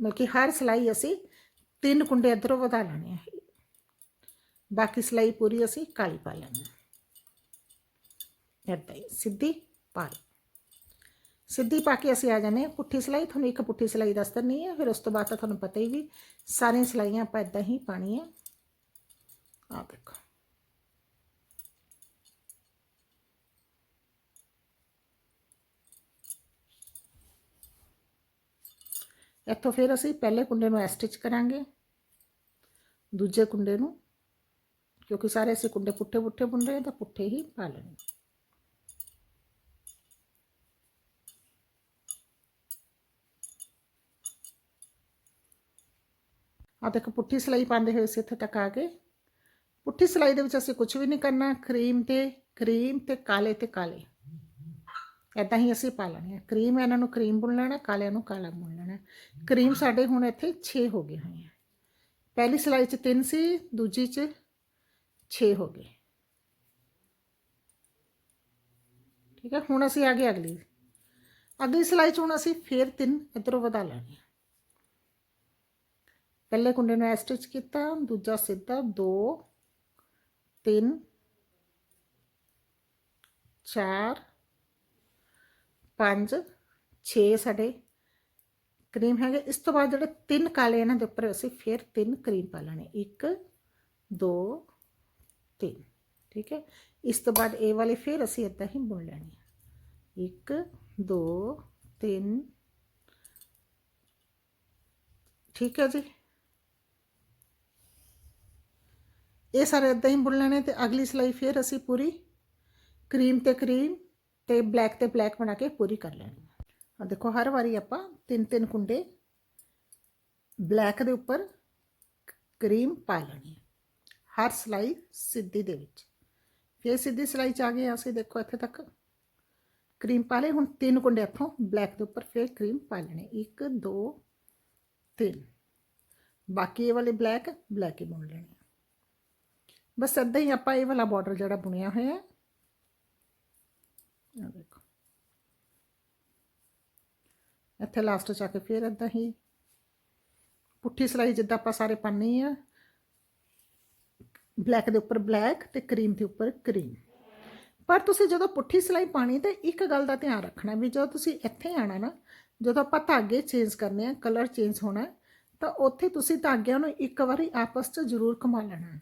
[SPEAKER 1] ਮਤਲਬ ਕਿ ਹਰ ਸਲਾਈ ਅਸੀਂ ਤਿੰਨ ਕੁੰਡੇ ਇਧਰੋਂ ਵਧਾ ਲੈਣੇ ਆ ਬਾਕੀ ਸਲਾਈ ਪੂਰੀ ਅਸੀਂ ਕਾਲੀ ਪਾ ਲੈਣੀ ਐਦਾਂ ਹੀ, ਸਿੱਧੀ ਪਾ ਸਿੱਧੀ ਪਾ ਕੇ ਅਸੀਂ ਆ ਜਾਂਦੇ ਹਾਂ ਪੁੱਠੀ ਸਲਾਈ। ਤੁਹਾਨੂੰ ਇੱਕ ਪੁੱਠੀ ਸਲਾਈ ਦੱਸ ਦਿੰਨੀ ਹੈ, ਫਿਰ ਉਸ ਤੋਂ ਬਾਅਦ ਤਾਂ ਤੁਹਾਨੂੰ ਪਤਾ ਹੀ ਵੀ ਸਾਰੀਆਂ ਸਲਾਈਆਂ ਆਪਾਂ ਇਦਾਂ ਹੀ ਪਾਣੀਆਂ ਆ ਦੇਖੋ। ਇੱਥੋਂ ਫਿਰ ਅਸੀਂ ਪਹਿਲੇ ਕੁੰਡੇ ਨੂੰ ਸਟਿਚ ਕਰਾਂਗੇ, ਦੂਜੇ ਕੁੰਡੇ ਨੂੰ, ਕਿਉਂਕਿ ਸਾਰੇ ਅਸੀਂ ਕੁੰਡੇ ਪੁੱਠੇ ਪੁੱਠੇ ਬੁਣ ਰਹੇ ਤਾਂ ਪੁੱਠੇ ਹੀ ਪਾ ਲੈਣੇ ਆ ਦੇਖੋ, ਪੁੱਠੀ ਸਲਾਈ ਪਾਉਂਦੇ ਹੋਏ ਅਸੀਂ ਇੱਥੇ ਤੱਕ ਆ ਗਏ। ਪੁੱਠੀ ਸਲਾਈ ਦੇ ਵਿੱਚ ਅਸੀਂ ਕੁਝ ਵੀ ਨਹੀਂ ਕਰਨਾ ਕਰੀਮ ਤੇ ਕਰੀਮ ਤੇ ਕਾਲੇ ਤੇ ਕਾਲੇ। ਇਦਾਂ ਹੀ ਅਸੀਂ ਪਾ ਲੈਣੀ ਹੈ। ਕਰੀਮ ਇਹਨਾਂ ਨੂੰ ਕਰੀਮ ਬੁਣ ਲੈਣਾ, ਕਾਲਿਆਂ ਨੂੰ ਕਾਲਾ ਬੁਣ ਲੈਣਾ। ਕਰੀਮ ਸਾਡੇ ਹੁਣ ਇੱਥੇ 6 ਹੋ ਗਏ ਹੋਏ ਆ। ਪਹਿਲੀ ਸਿਲਾਈ 'ਚ 3 ਸੀ, ਦੂਜੀ 'ਚ 6 ਹੋ ਗਏ। ਠੀਕ ਹੈ ਹੁਣ ਅਸੀਂ ਆ ਗਏ ਅਗਲੀ। ਅਗਲੀ ਸਿਲਾਈ 'ਚ ਹੁਣ ਅਸੀਂ ਫੇਰ 3 ਇਧਰੋਂ ਵਧਾ ਲੈਣੇ ਆ। ਪਹਿਲੇ ਕੁੰਡੇ ਨੂੰ ਸਟਿਚ ਕੀਤਾ, ਦੂਜਾ ਸਿੱਧਾ 2 3 4 5 6 ਸਾਡੇ ਕਰੀਮ ਹੈਗੇ। ਇਸ ਤੋਂ ਬਾਅਦ ਜਿਹੜੇ ਤਿੰਨ ਕਾਲੇ ਇਹਨਾਂ ਦੇ ਉੱਪਰ ਅਸੀਂ ਫਿਰ ਤਿੰਨ ਕਰੀਮ ਪਾ ਲੈਣੇ। 1 2 3 ਠੀਕ ਹੈ। ਇਸ ਤੋਂ ਬਾਅਦ ਇਹ ਵਾਲੇ ਫਿਰ ਅਸੀਂ ਇਦਾਂ ਹੀ ਬੁਣ ਲੈਣੇ 1 2 3 ਠੀਕ ਹੈ ਜੀ। ਇਹ ਸਾਰੇ ਇਦਾਂ ਹੀ ਬੁਣ ਲੈਣੇ ਤੇ ਅਗਲੀ ਸਲਾਈ ਫਿਰ ਅਸੀਂ ਪੂਰੀ ਕਰੀਮ ਤੇ ਕਰੀਮ ਤੇ ਬਲੈਕ ਤੇ ਬਲੈਕ ਬਣਾ ਕੇ ਪੂਰੀ ਕਰ ਲੈਣੀ ਆ ਦੇਖੋ ਹਰ ਵਾਰੀ ਆਪਾਂ ਤਿੰਨ ਤਿੰਨ ਕੁੰਡੇ ਬਲੈਕ ਦੇ ਉੱਪਰ ਕਰੀਮ ਪਾ ਲੈਣੀ ਹੈ ਹਰ ਸਿਲਾਈ ਸਿੱਧੀ ਦੇ ਵਿੱਚ ਫਿਰ ਸਿੱਧੀ ਸਿਲਾਈ ਚ ਆ ਗਏ ਅਸੀਂ ਦੇਖੋ ਇੱਥੇ ਤੱਕ ਕਰੀਮ ਪਾ ਲਏ ਹੁਣ ਤਿੰਨ ਕੁੰਡੇ ਇੱਥੋਂ ਬਲੈਕ ਦੇ ਉੱਪਰ ਫਿਰ ਕਰੀਮ ਪਾ ਲੈਣੇ 1 2 3 ਬਾਕੀ ਇਹ ਵਾਲੇ ਬਲੈਕ ਬਲੈਕ ਹੀ ਬੁਣ ਲੈਣੇ ਬਸ ਏਦਾਂ ਹੀ ਆਪਾਂ ਇਹ ਵਾਲਾ ਬਾਰਡਰ ਜਿਹੜਾ ਬੁਣਿਆ ਹੋਇਆ ਹੈ ਦੇਖੋ। ਇੱਥੇ ਲਾਸਟ ਚ ਆ ਕੇ ਫਿਰ ਏਦਾਂ ਹੀ ਪੁੱਠੀ ਸਿਲਾਈ ਜਿੱਦਾਂ ਆਪਾਂ ਸਾਰੇ ਪਾਣੀ ਆ। ਬਲੈਕ ਦੇ ਉੱਪਰ ਬਲੈਕ ਤੇ ਕਰੀਮ ਦੇ ਉੱਪਰ ਕਰੀਮ ਪਰ ਤੁਸੀਂ ਜਦੋਂ ਪੁੱਠੀ ਸਿਲਾਈ ਪਾਣੀ ਤੇ ਇੱਕ ਗੱਲ ਦਾ ਧਿਆਨ ਰੱਖਣਾ ਵੀ ਜਦੋਂ ਤੁਸੀਂ ਇੱਥੇ ਆਣਾ ਨਾ, ਜਦੋਂ ਆਪਾਂ ਧਾਗੇ ਚੇਂਜ ਕਰਨੇ ਆ ਕਲਰ ਚੇਂਜ ਹੋਣਾ, ਤਾਂ ਉੱਥੇ ਤੁਸੀਂ ਧਾਗਿਆਂ ਨੂੰ ਇੱਕ ਵਾਰੀ ਆਪਸ 'ਚ ਜ਼ਰੂਰ ਘੁਮਾ ਲੈਣਾ।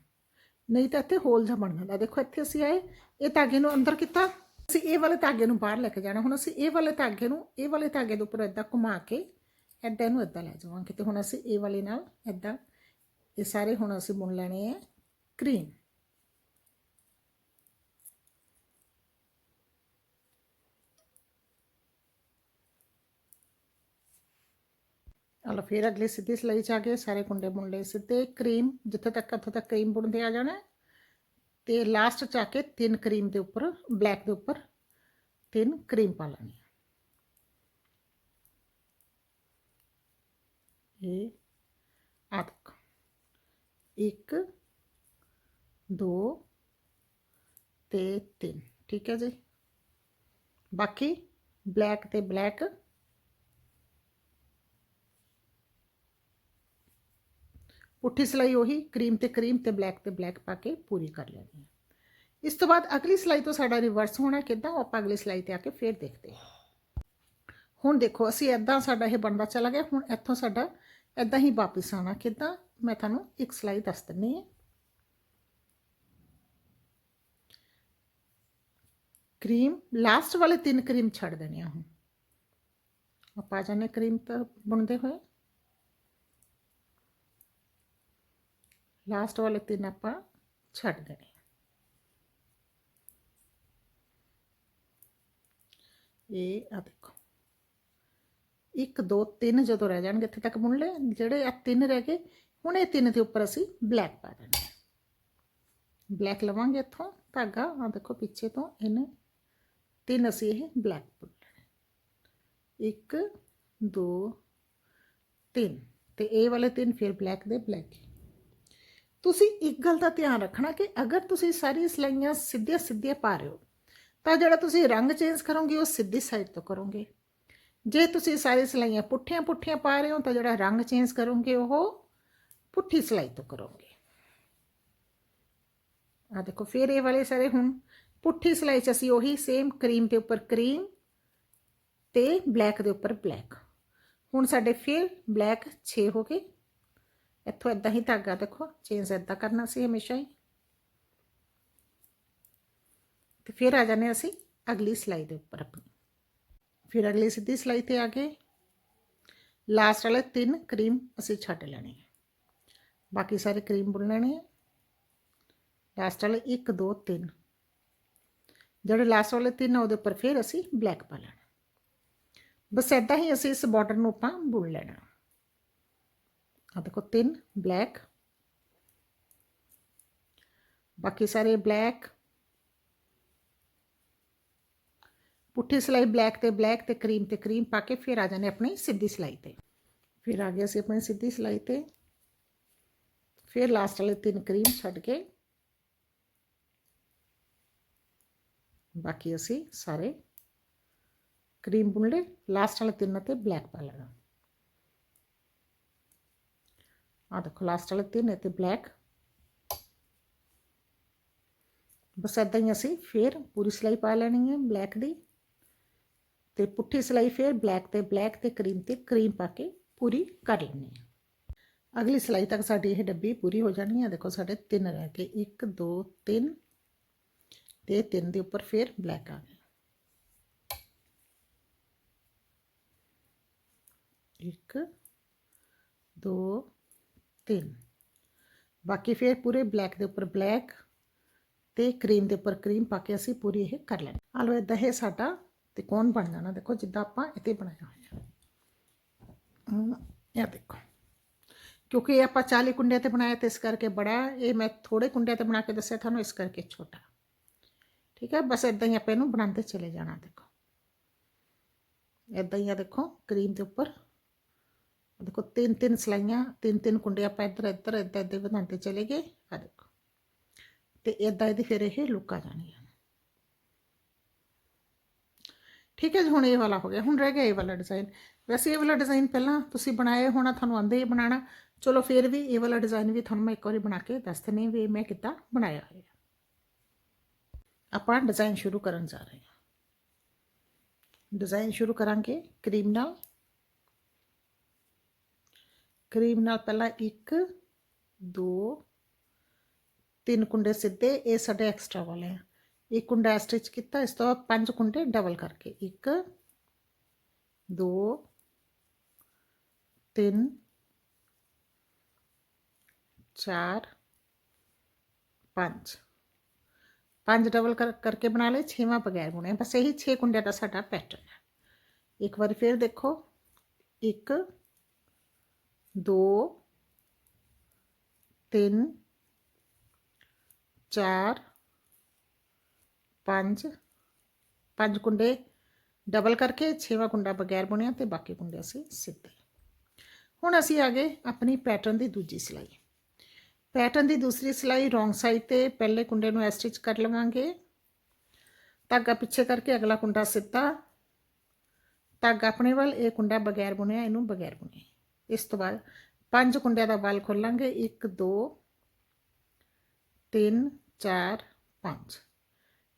[SPEAKER 1] ਨਹੀਂ ਤਾਂ ਇੱਥੇ ਹੋਲ ਜਿਹਾ ਬਣ ਜਾਂਦਾ। ਦੇਖੋ ਇੱਥੇ ਅਸੀਂ ਆਏ, ਇਹ ਧਾਗੇ ਨੂੰ ਅੰਦਰ ਕੀਤਾ ਅਸੀਂ ਇਹ ਵਾਲੇ ਧਾਗੇ ਨੂੰ ਬਾਹਰ ਲੈ ਕੇ ਜਾਣਾ, ਹੁਣ ਅਸੀਂ ਇਹ ਵਾਲੇ ਧਾਗੇ ਨੂੰ, ਇਹ ਵਾਲੇ ਧਾਗੇ ਦੇ ਉੱਪਰ ਏਦਾਂ ਘੁਮਾ ਕੇ ਏਦਾਂ ਇਹਨੂੰ ਏਦਾਂ ਲੈ ਜਾਵਾਂਗੇ। ਤੇ ਹੁਣ ਅਸੀਂ ਇਹ ਵਾਲੇ ਨਾਲ ਏਦਾਂ, ਇਹ ਸਾਰੇ ਹੁਣ ਅਸੀਂ ਬੁਣ ਲੈਣੇ ਆ ਕਰੀਮ ਹਲੋ, ਫਿਰ ਅਗਲੀ ਸਿੱਧੀ ਸਿਲਾਈ ਚ ਆ ਗਏ, ਸਾਰੇ ਕੁੰਡੇ ਬੁਣ ਲਏ ਸਿੱਧੇ ਕਰੀਮ ਜਿੱਥੇ ਤੱਕ ਉੱਥੇ ਤੱਕ ਕਰੀਮ ਬੁਣਦੇ ਆ ਜਾਣਾ ਤੇ ਲਾਸਟ ਚ ਆ ਕੇ ਤਿੰਨ ਕਰੀਮ ਦੇ ਉੱਪਰ ਬਲੈਕ ਦੇ ਉੱਪਰ ਤਿੰਨ ਕਰੀਮ ਪਾ ਲੈਣੀ ਹੈ। ਇਹ ਆ ਦੇਖੋ ਇੱਕ ਦੋ ਤੇ ਤਿੰਨ ਠੀਕ ਹੈ ਜੀ ਬਾਕੀ ਬਲੈਕ ਤੇ ਬਲੈਕ ਪੁੱਠੀ ਸਿਲਾਈ ਉਹੀ ਕਰੀਮ ਤੇ ਕਰੀਮ ਤੇ ਬਲੈਕ ਤੇ ਬਲੈਕ ਪਾ ਕੇ ਪੂਰੀ ਕਰ ਲੈਣੀ ਹੈ ਇਸ ਤੋਂ ਬਾਅਦ ਅਗਲੀ ਸਿਲਾਈ ਤੋਂ ਸਾਡਾ ਰਿਵਰਸ ਹੋਣਾ ਕਿੱਦਾਂ ਉਹ ਆਪਾਂ ਅਗਲੀ ਸਿਲਾਈ ਤੇ ਆ ਕੇ ਫੇਰ ਦੇਖਦੇ ਹਾਂ ਹੁਣ ਦੇਖੋ ਅਸੀਂ ਐਦਾਂ ਸਾਡਾ ਇਹ ਬਣਦਾ ਚਲਾ ਗਿਆ ਹੁਣ ਇੱਥੋਂ ਸਾਡਾ ਐਦਾਂ ਹੀ ਵਾਪਸ ਆਣਾ ਕਿੱਦਾਂ ਮੈਂ ਤੁਹਾਨੂੰ ਇੱਕ ਸਿਲਾਈ ਦੱਸ ਦਿੰਨੀ ਹੈ ਕਰੀਮ ਲਾਸਟ ਵਾਲੇ ਤਿੰਨ ਕਰੀਮ ਛੱਡ ਦੇਣੇ ਆ ਹੁਣ ਆਪਾਂ ਜਾਨੇ ਕਰੀਮ ਤਾਂ ਬੁਣਦੇ ਹੋਏ ਲਾਸਟ ਵਾਲੇ ਤਿੰਨ ਆਪਾਂ ਛੱਡ ਦੇਣੇ ਇਹ ਆ ਦੇਖੋ ਇੱਕ ਦੋ ਤਿੰਨ ਜਦੋਂ ਰਹਿ ਜਾਣਗੇ ਇੱਥੇ ਤੱਕ ਬੁਣ ਲਏ ਜਿਹੜੇ ਆ ਤਿੰਨ ਰਹਿ ਗਏ ਹੁਣ ਇਹ ਤਿੰਨ ਦੇ ਉੱਪਰ ਅਸੀਂ ਬਲੈਕ ਪਾ ਦੇਣਾ ਬਲੈਕ ਲਵਾਂਗੇ ਇੱਥੋਂ ਧਾਗਾ ਆ ਦੇਖੋ ਪਿੱਛੇ ਤੋਂ ਇਹਨੇ ਤਿੰਨ ਅਸੀਂ ਇਹ ਬਲੈਕ ਬੁਣ ਲੈਣੇ ਇੱਕ ਦੋ ਤਿੰਨ ਤੇ ਇਹ ਵਾਲੇ ਤਿੰਨ ਫਿਰ ਬਲੈਕ ਦੇ ਬਲੈਕ ਤੁਸੀਂ ਇੱਕ ਗੱਲ ਦਾ ਧਿਆਨ ਰੱਖਣਾ ਕਿ ਅਗਰ ਤੁਸੀਂ ਸਾਰੀ ਸਿਲਾਈਆਂ ਸਿੱਧੀਆਂ ਸਿੱਧੀਆਂ ਪਾ ਰਹੇ ਹੋ, ਤਾਂ ਜਿਹੜਾ ਤੁਸੀਂ ਰੰਗ ਚੇਂਜ ਕਰੋਗੇ, ਉਹ ਸਿੱਧੀ ਸਾਈਡ ਤੋਂ ਕਰੋਗੇ। ਜੇ ਤੁਸੀਂ ਸਾਰੀ ਸਿਲਾਈਆਂ ਪੁੱਠੀਆਂ ਪੁੱਠੀਆਂ ਪਾ ਰਹੇ ਹੋ, ਤਾਂ ਜਿਹੜਾ ਰੰਗ ਚੇਂਜ ਕਰੋਗੇ, ਉਹ ਪੁੱਠੀ ਸਿਲਾਈ ਤੋਂ ਕਰੋਗੇ। ਆ ਦੇਖੋ, ਫਿਰ ਇਹ ਵਾਲੇ ਸਾਰੇ ਹੁਣ ਪੁੱਠੀ ਸਿਲਾਈ 'ਚ ਅਸੀਂ ਉਹੀ ਸੇਮ ਕਰੀਮ ਦੇ ਉੱਪਰ ਕਰੀਮ ਤੇ ਬਲੈਕ ਦੇ ਉੱਪਰ ਬਲੈਕ ਹੁਣ ਸਾਡੇ ਫਿਰ ਬਲੈਕ 6 ਹੋ ਗਏ। ਇੱਥੋਂ ਇਦਾਂ ਹੀ ਧਾਗਾ ਦੇਖੋ ਚੇਂਜ ਇਦਾਂ ਕਰਨਾ ਸੀ ਹਮੇਸ਼ਾ ਹੀ। ਤੇ ਫਿਰ ਆ ਜਾਂਦੇ ਅਸੀਂ ਅਗਲੀ ਸਿਲਾਈ ਦੇ ਉੱਪਰ ਆਪਣੀ। ਫਿਰ ਅਗਲੀ ਸਿੱਧੀ ਸਿਲਾਈ ਤੇ ਆ ਗਏ ਲਾਸਟ ਵਾਲੇ ਤਿੰਨ ਕਰੀਮ ਅਸੀਂ ਛੱਡ ਲੈਣੇ ਆ। ਬਾਕੀ ਸਾਰੇ ਕਰੀਮ ਬੁਣ ਲੈਣੇ ਹੈ ਲਾਸਟ ਵਾਲੇ 1 2 3 ਜਿਹੜੇ ਲਾਸਟ ਵਾਲੇ ਤਿੰਨ ਆ ਉਹਦੇ ਉੱਪਰ ਫਿਰ ਅਸੀਂ ਬਲੈਕ ਪਾ ਲੈਣਾ। ਬਸ ਇਦਾਂ ਹੀ ਅਸੀਂ ਇਸ ਬਾਰਡਰ ਨੂੰ ਆਪਾਂ ਬੁਣ ਲੈਣਾ। ਆ ਦੇਖੋ ਤਿੰਨ ਬਲੈਕ ਬਾਕੀ ਸਾਰੇ ਬਲੈਕ ਪੁੱਠੀ ਸਿਲਾਈ ਬਲੈਕ ਤੇ ਬਲੈਕ ਤੇ ਕਰੀਮ ਤੇ ਕਰੀਮ ਪਾ ਕੇ ਫਿਰ ਆ ਜਾਣੇ ਆਪਣੀ ਸਿੱਧੀ ਸਿਲਾਈ ਤੇ ਫਿਰ ਆ ਗਏ ਅਸੀਂ ਆਪਣੀ ਸਿੱਧੀ ਸਿਲਾਈ ਤੇ ਫਿਰ ਲਾਸਟ ਵਾਲੇ ਤਿੰਨ ਕਰੀਮ ਛੱਡ ਕੇ ਬਾਕੀ ਅਸੀਂ ਸਾਰੇ ਕਰੀਮ ਬੁਣ ਲਏ ਲਾਸਟ ਵਾਲੇ ਤਿੰਨ ਤੇ ਬਲੈਕ ਪਾ ਲੈਣਾ ਆ ਦੇਖੋ ਲਾਸਟ ਵਾਲੇ ਤਿੰਨ ਤੇ ਬਲੈਕ ਬਸ ਏਦਾਂ ਹੀ ਅਸੀਂ ਫਿਰ ਪੂਰੀ ਸਿਲਾਈ ਪਾ ਲੈਣੀ ਹੈ ਬਲੈਕ ਦੀ ਤੇ ਪੁੱਠੀ ਸਿਲਾਈ ਫਿਰ ਬਲੈਕ ਤੇ ਬਲੈਕ ਤੇ ਕਰੀਮ ਤੇ ਕਰੀਮ ਪਾ ਕੇ ਪੂਰੀ ਕਰ ਲੈਣੀ ਹੈ ਅਗਲੀ ਸਿਲਾਈ ਤੱਕ ਸਾਡੀ ਇਹ ਡੱਬੀ ਪੂਰੀ ਹੋ ਜਾਣੀ ਹੈ ਦੇਖੋ ਸਾਡੇ ਤਿੰਨ ਰਹਿ ਗਏ 1 2 3 ਤੇ ਤਿੰਨ ਦੇ ਉੱਪਰ ਫਿਰ ਬਲੈਕ ਆ ਗਿਆ ਇੱਕ ਦੋ ਤਿੰਨ ਬਾਕੀ ਫਿਰ ਪੂਰੇ ਬਲੈਕ ਦੇ ਉੱਪਰ ਬਲੈਕ ਤੇ ਕਰੀਮ ਦੇ ਉੱਪਰ ਕਰੀਮ ਪਾ ਕੇ ਅਸੀਂ ਪੂਰੀ ਇਹ ਕਰ ਲੈਣੀ ਆ ਲਓ ਇਦਾਂ ਇਹ ਸਾਡਾ ਤਿਕੋਣ ਬਣ ਜਾਣਾ ਦੇਖੋ ਜਿੱਦਾਂ ਆਪਾਂ ਇੱਥੇ ਬਣਾਇਆ ਹੋਇਆ ਹਮ, ਇਹ ਦੇਖੋ ਕਿਉਂਕਿ ਇਹ ਆਪਾਂ 40 ਕੁੰਡਿਆਂ ਤੇ ਬਣਾਇਆ ਤੇ ਇਸ ਕਰਕੇ ਬੜਾ ਇਹ ਮੈਂ ਥੋੜੇ ਕੁੰਡਿਆਂ ਤੇ ਬਣਾ ਕੇ ਦੱਸਿਆ ਤੁਹਾਨੂੰ ਇਸ ਕਰਕੇ ਛੋਟਾ ਠੀਕ ਹੈ ਬਸ ਇਦਾਂ ਹੀ ਆਪਾਂ ਇਹਨੂੰ ਬਣਾਉਂਦੇ ਚਲੇ ਜਾਣਾ ਦੇਖੋ ਇਦਾਂ ਹੀ ਆ ਦੇਖੋ ਕਰੀਮ ਦੇ ਉੱਪਰ ਦੇਖੋ ਤਿੰਨ ਤਿੰਨ ਸਲਾਈਆਂ ਤਿੰਨ ਤਿੰਨ ਕੁੰਡੇ ਆਪਾਂ ਇੱਧਰ ਇੱਧਰ ਇੱਦਾਂ ਇੱਦਾਂ ਵਧਾਉਂਦੇ ਚਲੇ ਗਏ ਆ ਦੇਖੋ ਤੇ ਇਦਾਂ ਇਹਦੀ ਫਿਰ ਇਹ ਲੁੱਕ ਆ ਜਾਣੀ ਹੈ ਠੀਕ ਹੈ ਜੀ ਹੁਣ ਇਹ ਵਾਲਾ ਹੋ ਗਿਆ ਹੁਣ ਰਹਿ ਗਿਆ ਇਹ ਵਾਲਾ ਡਿਜ਼ਾਈਨ ਵੈਸੇ ਇਹ ਵਾਲਾ ਡਿਜ਼ਾਈਨ ਪਹਿਲਾਂ ਤੁਸੀਂ ਬਣਾਏ ਹੋਣਾ ਤੁਹਾਨੂੰ ਆਂਦੇ ਹੀ ਬਣਾਉਣਾ ਚਲੋ ਫਿਰ ਵੀ ਇਹ ਵਾਲਾ ਡਿਜ਼ਾਈਨ ਵੀ ਤੁਹਾਨੂੰ ਮੈਂ ਇੱਕ ਵਾਰੀ ਬਣਾ ਕੇ ਦੱਸ ਦਿੰਦੀ ਵੀ ਇਹ ਮੈਂ ਕਿੱਦਾਂ ਬਣਾਇਆ ਹੋਇਆ ਆਪਾਂ ਡਿਜ਼ਾਈਨ ਸ਼ੁਰੂ ਕਰਨ ਜਾ ਰਹੇ ਹਾਂ ਡਿਜ਼ਾਈਨ ਸ਼ੁਰੂ ਕਰਾਂਗੇ ਕਰੀਮ ਨਾਲ ਕਰੀਬ ਨਾਲ ਪਹਿਲਾਂ 1 2 ਤਿੰਨ ਕੁੰਡੇ ਸਿੱਧੇ, ਇਹ ਸਾਡੇ ਐਕਸਟਰਾ ਵਾਲੇ ਆ। ਇੱਕ ਕੁੰਡਾ ਸਟਿਚ ਕੀਤਾ, ਇਸ ਤੋਂ ਬਾਅਦ ਪੰਜ ਕੁੰਡੇ ਡਬਲ ਕਰਕੇ 1 2 3 4 5 ਪੰਜ ਡਬਲ ਕਰ, ਕਰਕੇ ਬਣਾ ਲਏ, ਛੇਵਾਂ ਬਗੈਰ ਬੁਣੇ ਬਸ ਇਹੀ 6 ਕੁੰਡਿਆਂ ਦਾ ਸਾਡਾ ਪੈਟਰਨ ਹੈ ਇੱਕ ਵਾਰ ਫਿਰ ਦੇਖੋ 1 2 3 4 5 ਪੰਜ ਕੁੰਡੇ ਡਬਲ ਕਰਕੇ ਛੇਵਾਂ ਕੁੰਡਾ ਬਗੈਰ ਬੁਣਿਆ ਤੇ ਬਾਕੀ ਕੁੰਡੇ ਅਸੀਂ ਸਿੱਧੇ। ਹੁਣ ਅਸੀਂ ਆ ਗਏ ਆਪਣੀ ਪੈਟਰਨ ਦੀ ਦੂਜੀ ਸਿਲਾਈ। ਪੈਟਰਨ ਦੀ ਦੂਸਰੀ ਸਿਲਾਈ ਰੋਂਗ ਸਾਈਡ ਤੇ ਪਹਿਲੇ ਕੁੰਡੇ ਨੂੰ ਸਟਿਚ ਕਰ ਲਵਾਂਗੇ। ਧਾਗਾ ਪਿੱਛੇ ਕਰਕੇ ਅਗਲਾ ਕੁੰਡਾ ਸਿੱਧਾ। ਧਾਗਾ ਆਪਣੇ ਵੱਲ, ਇਹ ਕੁੰਡਾ ਬਗੈਰ ਬੁਣਿਆ, ਇਹਨੂੰ ਬਗੈਰ ਬੁਣਿਆ। ਇਸ ਤੋਂ ਬਾਅਦ ਪੰਜ ਕੁੰਡਿਆਂ ਦਾ ਬਲ ਖੋਲਾਂਗੇ। 1 2 3 4 5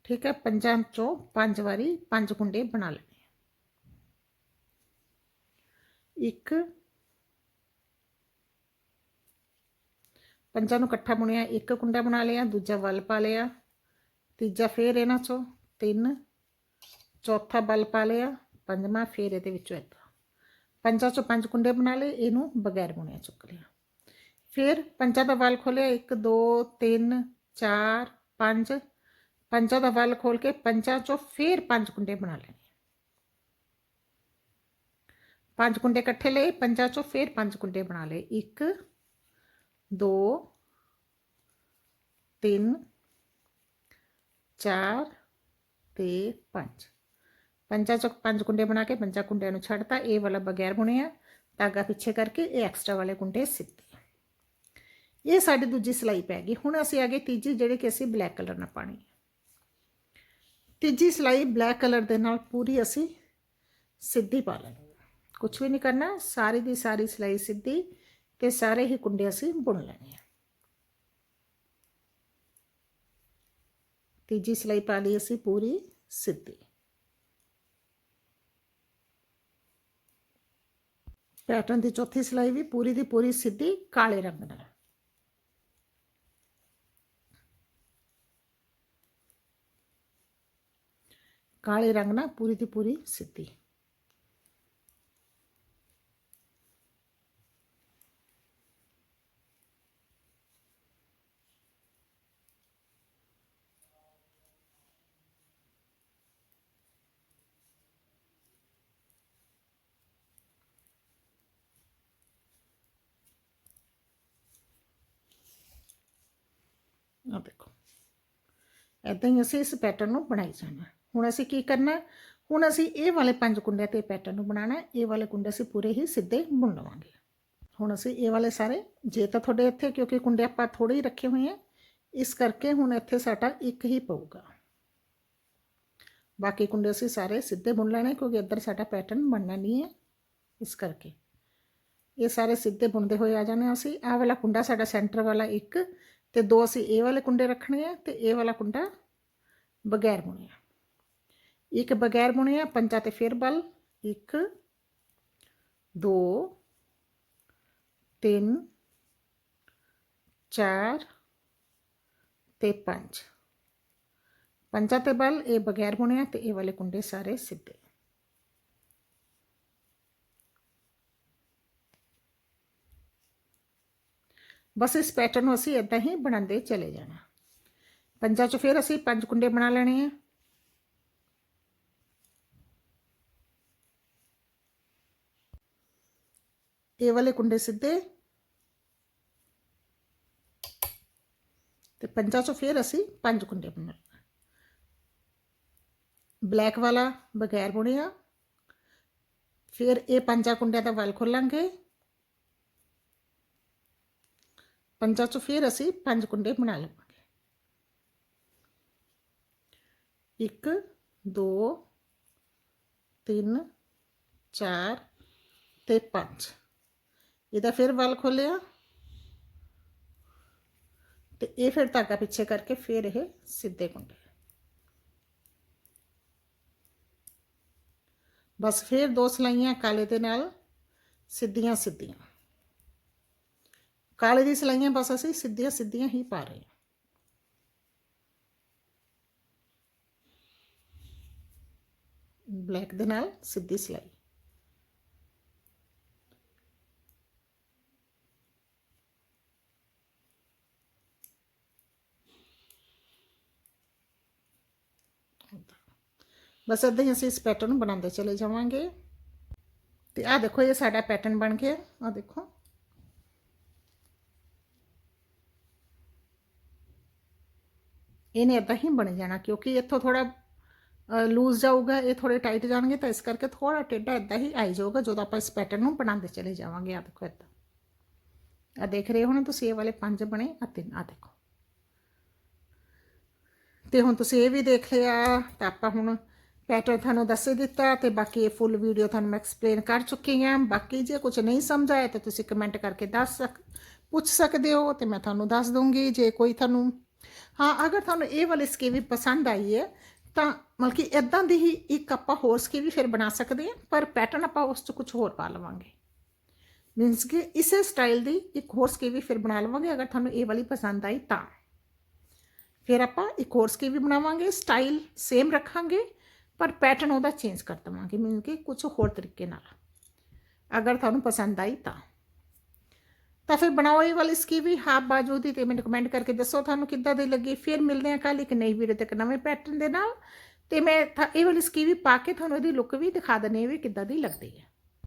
[SPEAKER 1] ਠੀਕ ਹੈ, ਪੰਜਾਂ ਚੋਂ ਪੰਜ ਵਾਰੀ ਪੰਜ ਕੁੰਡੇ ਬਣਾ ਲੈਣੇ ਇੱਕ, ਪੰਜਾਂ ਨੂੰ ਇਕੱਠਾ ਬੁਣਿਆ, ਇੱਕ ਕੁੰਡਾ ਬਣਾ ਲਿਆ, ਦੂਜਾ ਵੱਲ ਪਾ ਲਿਆ, ਤੀਜਾ ਫੇਰ ਇਹਨਾਂ ਚੋਂ, ਤਿੰਨ, ਚੌਥਾ ਬਲ ਪਾ ਲਿਆ, ਪੰਜਵਾਂ ਫੇਰ ਇਹਦੇ ਵਿੱਚੋਂ ਇੱਕ। ਪੰਜਾਂ ਚੋਂ ਪੰਜ ਕੁੰਡੇ ਬਣਾ ਲਏ, ਇਹਨੂੰ ਬਗੈਰ ਬੁਣਿਆ ਚੁੱਕ ਲਿਆ। ਫਿਰ ਪੰਜਾਂ ਦਾ ਵੱਲ ਖੋਲਿਆ 1 2 3 4 5 ਪੰਜਾਂ ਦਾ ਵੱਲ ਖੋਲ ਕੇ ਪੰਜਾਂ ਚੋਂ ਫਿਰ ਪੰਜ ਕੁੰਡੇ ਬਣਾ ਲੈਣੇ ਪੰਜ ਕੁੰਡੇ ਇਕੱਠੇ ਲਏ, ਪੰਜਾਂ ਚੋਂ ਫਿਰ ਪੰਜ ਕੁੰਡੇ ਬਣਾ ਲਏ। 1 2 3 4 ਤੇ 5 ਪੰਜਾਂ ਚੋਂ ਪੰਜ ਕੁੰਡੇ ਬਣਾ ਕੇ ਪੰਜਾਂ ਕੁੰਡਿਆਂ ਨੂੰ ਛੱਡਤਾ, ਇਹ ਵਾਲਾ ਬਗੈਰ ਬੁਣਿਆ, ਧਾਗਾ ਪਿੱਛੇ ਕਰਕੇ ਇਹ ਐਕਸਟਰਾ ਵਾਲੇ ਕੁੰਡੇ ਸਿੱਧੇ ਇਹ ਸਾਡੀ ਦੂਜੀ ਸਿਲਾਈ ਪੈ ਗਈ। ਹੁਣ ਅਸੀਂ ਆ ਗਏ ਤੀਜੀ, ਜਿਹੜੇ ਕਿ ਅਸੀਂ ਬਲੈਕ ਕਲਰ ਨਾਲ ਪਾਣੀ ਹੈ। ਤੀਜੀ ਸਿਲਾਈ ਬਲੈਕ ਕਲਰ ਦੇ ਨਾਲ ਪੂਰੀ ਅਸੀਂ ਸਿੱਧੀ ਪਾ ਲੈਣੀ ਕੁਝ ਵੀ ਨਹੀਂ ਕਰਨਾ, ਸਾਰੀ ਦੀ ਸਾਰੀ ਸਿਲਾਈ ਸਿੱਧੀ ਤੇ ਸਾਰੇ ਹੀ ਕੁੰਡੇ ਅਸੀਂ ਬੁਣ ਲੈਣੇ ਆ। ਤੀਜੀ ਸਿਲਾਈ ਪਾ ਲਈ ਅਸੀਂ ਪੂਰੀ ਸਿੱਧੀ। ਪੈਟਰਨ ਦੀ ਚੌਥੀ ਸਿਲਾਈ ਵੀ ਪੂਰੀ ਦੀ ਪੂਰੀ ਸਿੱਧੀ ਕਾਲੇ ਰੰਗ ਨਾਲ। ਕਾਲੇ ਰੰਗ ਨਾਲ ਪੂਰੀ ਦੀ ਪੂਰੀ ਸਿੱਧੀ ਆ ਦੇਖੋ ਇਦਾਂ ਹੀ ਅਸੀਂ ਇਸ ਪੈਟਰਨ ਨੂੰ ਬਣਾਈ ਜਾਣਾ। ਹੁਣ ਅਸੀਂ ਕੀ ਕਰਨਾ ਹੁਣ ਅਸੀਂ ਇਹ ਵਾਲੇ ਪੰਜ ਕੁੰਡਿਆਂ ਤੇ ਪੈਟਰਨ ਨੂੰ ਬਣਾਉਣਾ ਇਹ ਵਾਲੇ ਕੁੰਡੇ ਅਸੀਂ ਪੂਰੇ ਹੀ ਸਿੱਧੇ ਬੁਣ ਲਵਾਂਗੇ। ਹੁਣ ਅਸੀਂ ਇਹ ਵਾਲੇ ਸਾਰੇ, ਜੇ ਤਾਂ ਤੁਹਾਡੇ ਇੱਥੇ, ਕਿਉਂਕਿ ਕੁੰਡੇ ਆਪਾਂ ਥੋੜੇ ਹੀ ਰੱਖੇ ਹੋਏ ਆ, ਇਸ ਕਰਕੇ ਹੁਣ ਇੱਥੇ ਸਾਡਾ ਇੱਕ ਹੀ ਪਊਗਾ। ਬਾਕੀ ਕੁੰਡੇ ਅਸੀਂ ਸਾਰੇ ਸਿੱਧੇ ਬੁਣ ਲੈਣੇ, ਕਿਉਂਕਿ ਇੱਧਰ ਸਾਡਾ ਪੈਟਰਨ ਬਣਨਾ ਨਹੀਂ ਹੈ, ਇਸ ਕਰਕੇ। ਇਹ ਸਾਰੇ ਸਿੱਧੇ ਬੁਣਦੇ ਹੋਏ ਆ ਜਾਣੇ ਅਸੀਂ। ਆਹ ਵਾਲਾ ਕੁੰਡਾ ਸਾਡਾ ਸੈਂਟਰ ਵਾਲਾ ਇੱਕ, ਤੇ ਦੋ ਅਸੀਂ ਇਹ ਵਾਲੇ ਕੁੰਡੇ ਰੱਖਣੇ ਆ, ਤੇ ਇਹ ਵਾਲਾ ਕੁੰਡਾ ਬਗੈਰ ਬੁਣਿਆ। ਇੱਕ ਬਗੈਰ ਬੁਣਿਆ, ਪੰਜਾ ਤੇ ਫਿਰ ਬਲ। 1 2 3 4 ਤੇ 5 ਪੰਜਾ ਤੇ ਬਲ, ਇਹ ਬਗੈਰ ਬੁਣਿਆ ਤੇ ਇਹ ਵਾਲੇ ਕੁੰਡੇ ਸਾਰੇ ਸਿੱਧੇ। ਬਸ ਇਸ ਪੈਟਰਨ ਨੂੰ ਅਸੀਂ ਇਦਾਂ ਹੀ ਬਣਾਉਂਦੇ ਚਲੇ ਜਾਣਾ। ਪੰਜਾਂ 'ਚ ਫਿਰ ਅਸੀਂ ਪੰਜ ਕੁੰਡੇ ਬਣਾ ਲੈਣੇ ਆ। ਇਹ ਵਾਲੇ ਕੁੰਡੇ ਸਿੱਧੇ। ਤੇ ਪੰਜਾਂ 'ਚੋਂ ਫਿਰ ਅਸੀਂ ਪੰਜ ਕੁੰਡੇ ਬਣਾ ਬਲੈਕ ਵਾਲਾ ਬਗੈਰ ਬੁਣਿਆ। ਫਿਰ ਇਹ ਪੰਜਾਂ ਕੁੰਡਿਆਂ ਦਾ ਵਲ ਖੋਲਾਂਗੇ। ਪੰਜਾਂ 'ਚੋਂ ਫਿਰ ਅਸੀਂ ਪੰਜ ਕੁੰਡੇ ਬਣਾ ਲਵਾਂਗੇ। ਇੱਕ ਦੋ ਤਿੰਨ ਚਾਰ ਤੇ ਪੰਜ ਇਹਦਾ ਫਿਰ ਵਲ ਖੋਲਿਆ ਤੇ ਇਹ ਫਿਰ ਧਾਗਾ ਪਿੱਛੇ ਕਰਕੇ ਫਿਰ ਇਹ ਸਿੱਧੇ ਕੁੰਡੇ ਬਸ ਫਿਰ ਦੋ ਸਲਾਈਆਂ ਕਾਲੇ ਦੇ ਨਾਲ ਸਿੱਧੀਆਂ ਸਿੱਧੀਆਂ ਕਾਲੇ ਦੀ ਸਲਾਈਆਂ ਬਸ ਅਸੀਂ ਸਿੱਧੀਆਂ ਸਿੱਧੀਆਂ ਹੀ ਪਾ ਰਹੇ ਹਾਂ ਬਲੈਕ ਦੇ ਨਾਲ ਸਿੱਧੀ ਸਲਾਈ ਬਸ ਏਦਾਂ ਹੀ ਅਸੀਂ ਇਸ ਪੈਟਰਨ ਨੂੰ ਬਣਾਉਂਦੇ ਚਲੇ ਜਾਵਾਂਗੇ ਤੇ ਆਹ ਦੇਖੋ ਇਹ ਸਾਡਾ ਪੈਟਰਨ ਬਣ ਗਿਆ ਆਹ ਦੇਖੋ ਇਹਨੇ ਏਦਾਂ ਹੀ ਬਣ ਜਾਣਾ ਕਿਉਂਕਿ ਇੱਥੋਂ ਥੋੜਾ ਲੂਜ਼ ਜਾਊਗਾ, ਇਹ ਥੋੜੇ ਟਾਈਟ ਜਾਣਗੇ, ਤਾਂ ਇਸ ਕਰਕੇ ਥੋੜਾ ਟੇਢਾ ਏਦਾਂ ਹੀ ਆਈ ਜਾਊਗਾ, ਜਦੋਂ ਆਪਾਂ ਇਸ ਪੈਟਰਨ ਨੂੰ ਬਣਾਉਂਦੇ ਚਲੇ ਜਾਵਾਂਗੇ। ਆਹ ਦੇਖੋ ਏਦਾਂ। ਆ ਦੇਖ ਰਹੇ ਹੋ ਨਾ ਤੁਸੀਂ, ਇਹ ਵਾਲੇ ਪੰਜ ਬਣੇ ਆ ਤਿੰਨ ਆ ਦੇਖੋ। ਤੇ ਹੁਣ ਤੁਸੀਂ ਇਹ ਵੀ ਦੇਖ ਲਿਆ, ਤਾਂ ਆਪਾਂ ਹੁਣ ਪੈਟਰਨ ਤੁਹਾਨੂੰ ਦੱਸ ਦਿੱਤਾ, ਤੇ ਬਾਕੀ ਇਹ ਫੁੱਲ ਵੀਡੀਓ ਤੁਹਾਨੂੰ ਮੈਂ ਐਕਸਪਲੇਨ ਕਰ ਚੁੱਕੀ ਹਾਂ। ਬਾਕੀ ਜੇ ਕੁਝ ਨਹੀਂ ਸਮਝ ਆਇਆ, ਤਾਂ ਤੁਸੀਂ ਕਮੈਂਟ ਕਰਕੇ ਦੱਸ ਸਕ, ਪੁੱਛ ਸਕਦੇ ਹੋ, ਤੇ ਮੈਂ ਤੁਹਾਨੂੰ ਦੱਸ ਦੂੰਗੀ ਜੇ ਕੋਈ ਤੁਹਾਨੂੰ, ਹਾਂ, ਅਗਰ ਤੁਹਾਨੂੰ ਇਹ ਵਾਲੀ ਸਕੀਵੀ ਪਸੰਦ ਆਈ ਹੈ ਤਾਂ ਮਤਲਬ ਕਿ ਇਦਾਂ ਦੀ ਹੀ ਇੱਕ ਆਪਾਂ ਹੋਰ ਸਕੀਵੀ ਫਿਰ ਬਣਾ ਸਕਦੇ ਹਾਂ, ਪਰ ਪੈਟਰਨ ਆਪਾਂ ਉਸ 'ਚ ਕੁਝ ਹੋਰ ਪਾ ਲਵਾਂਗੇ। ਮੀਨਸ ਕਿ ਇਸੇ ਸਟਾਈਲ ਦੀ ਇੱਕ ਹੋਰ ਸਕੀਵੀ ਫਿਰ ਬਣਾ ਲਵਾਂਗੇ, ਅਗਰ ਤੁਹਾਨੂੰ ਇਹ ਵਾਲੀ ਪਸੰਦ ਆਈ ਤਾਂ। ਫਿਰ ਆਪਾਂ ਇੱਕ ਹੋਰ ਸਕੀਵੀ ਬਣਾਵਾਂਗੇ ਸਟਾਈਲ ਸੇਮ ਰੱਖਾਂਗੇ, ਪਰ ਪੈਟਰਨ ਉਹਦਾ ਚੇਂਜ ਕਰ ਦਵਾਂਗੇ ਮੀਨ ਕਿ ਕੁਝ ਹੋਰ ਤਰੀਕੇ ਨਾਲ। ਅਗਰ ਤੁਹਾਨੂੰ ਪਸੰਦ ਆਈ ਤਾਂ। ਤਾਂ ਫਿਰ ਬਣਾਓ ਇਹ ਵਾਲੀ ਸਕੀਵੀ ਹਾਫ ਬਾਜੂ ਦੀ ਤੇ ਮੈਨੂੰ ਕਮੈਂਟ ਕਰਕੇ ਦੱਸੋ ਤੁਹਾਨੂੰ ਕਿੱਦਾਂ ਦੀ ਲੱਗੀ। ਫਿਰ ਮਿਲਦੇ ਹਾਂ ਕੱਲ ਇੱਕ ਨਈ ਵੀਡੀਓ ਤੇ ਇੱਕ ਨਵੇਂ ਪੈਟਰਨ ਦੇ ਨਾਲ। ਤੇ ਮੈਂ ਥਾ- ਇਹ ਵਾਲੀ ਸਕੀਵੀ ਪਾ ਕੇ ਤੁਹਾਨੂੰ ਇਹਦੀ ਲੁੱਕ ਵੀ ਦਿਖਾ ਦਨੇ ਵੀ ਕਿੱਦਾਂ ਦੀ ਲੱਗਦੀ ਹੈ।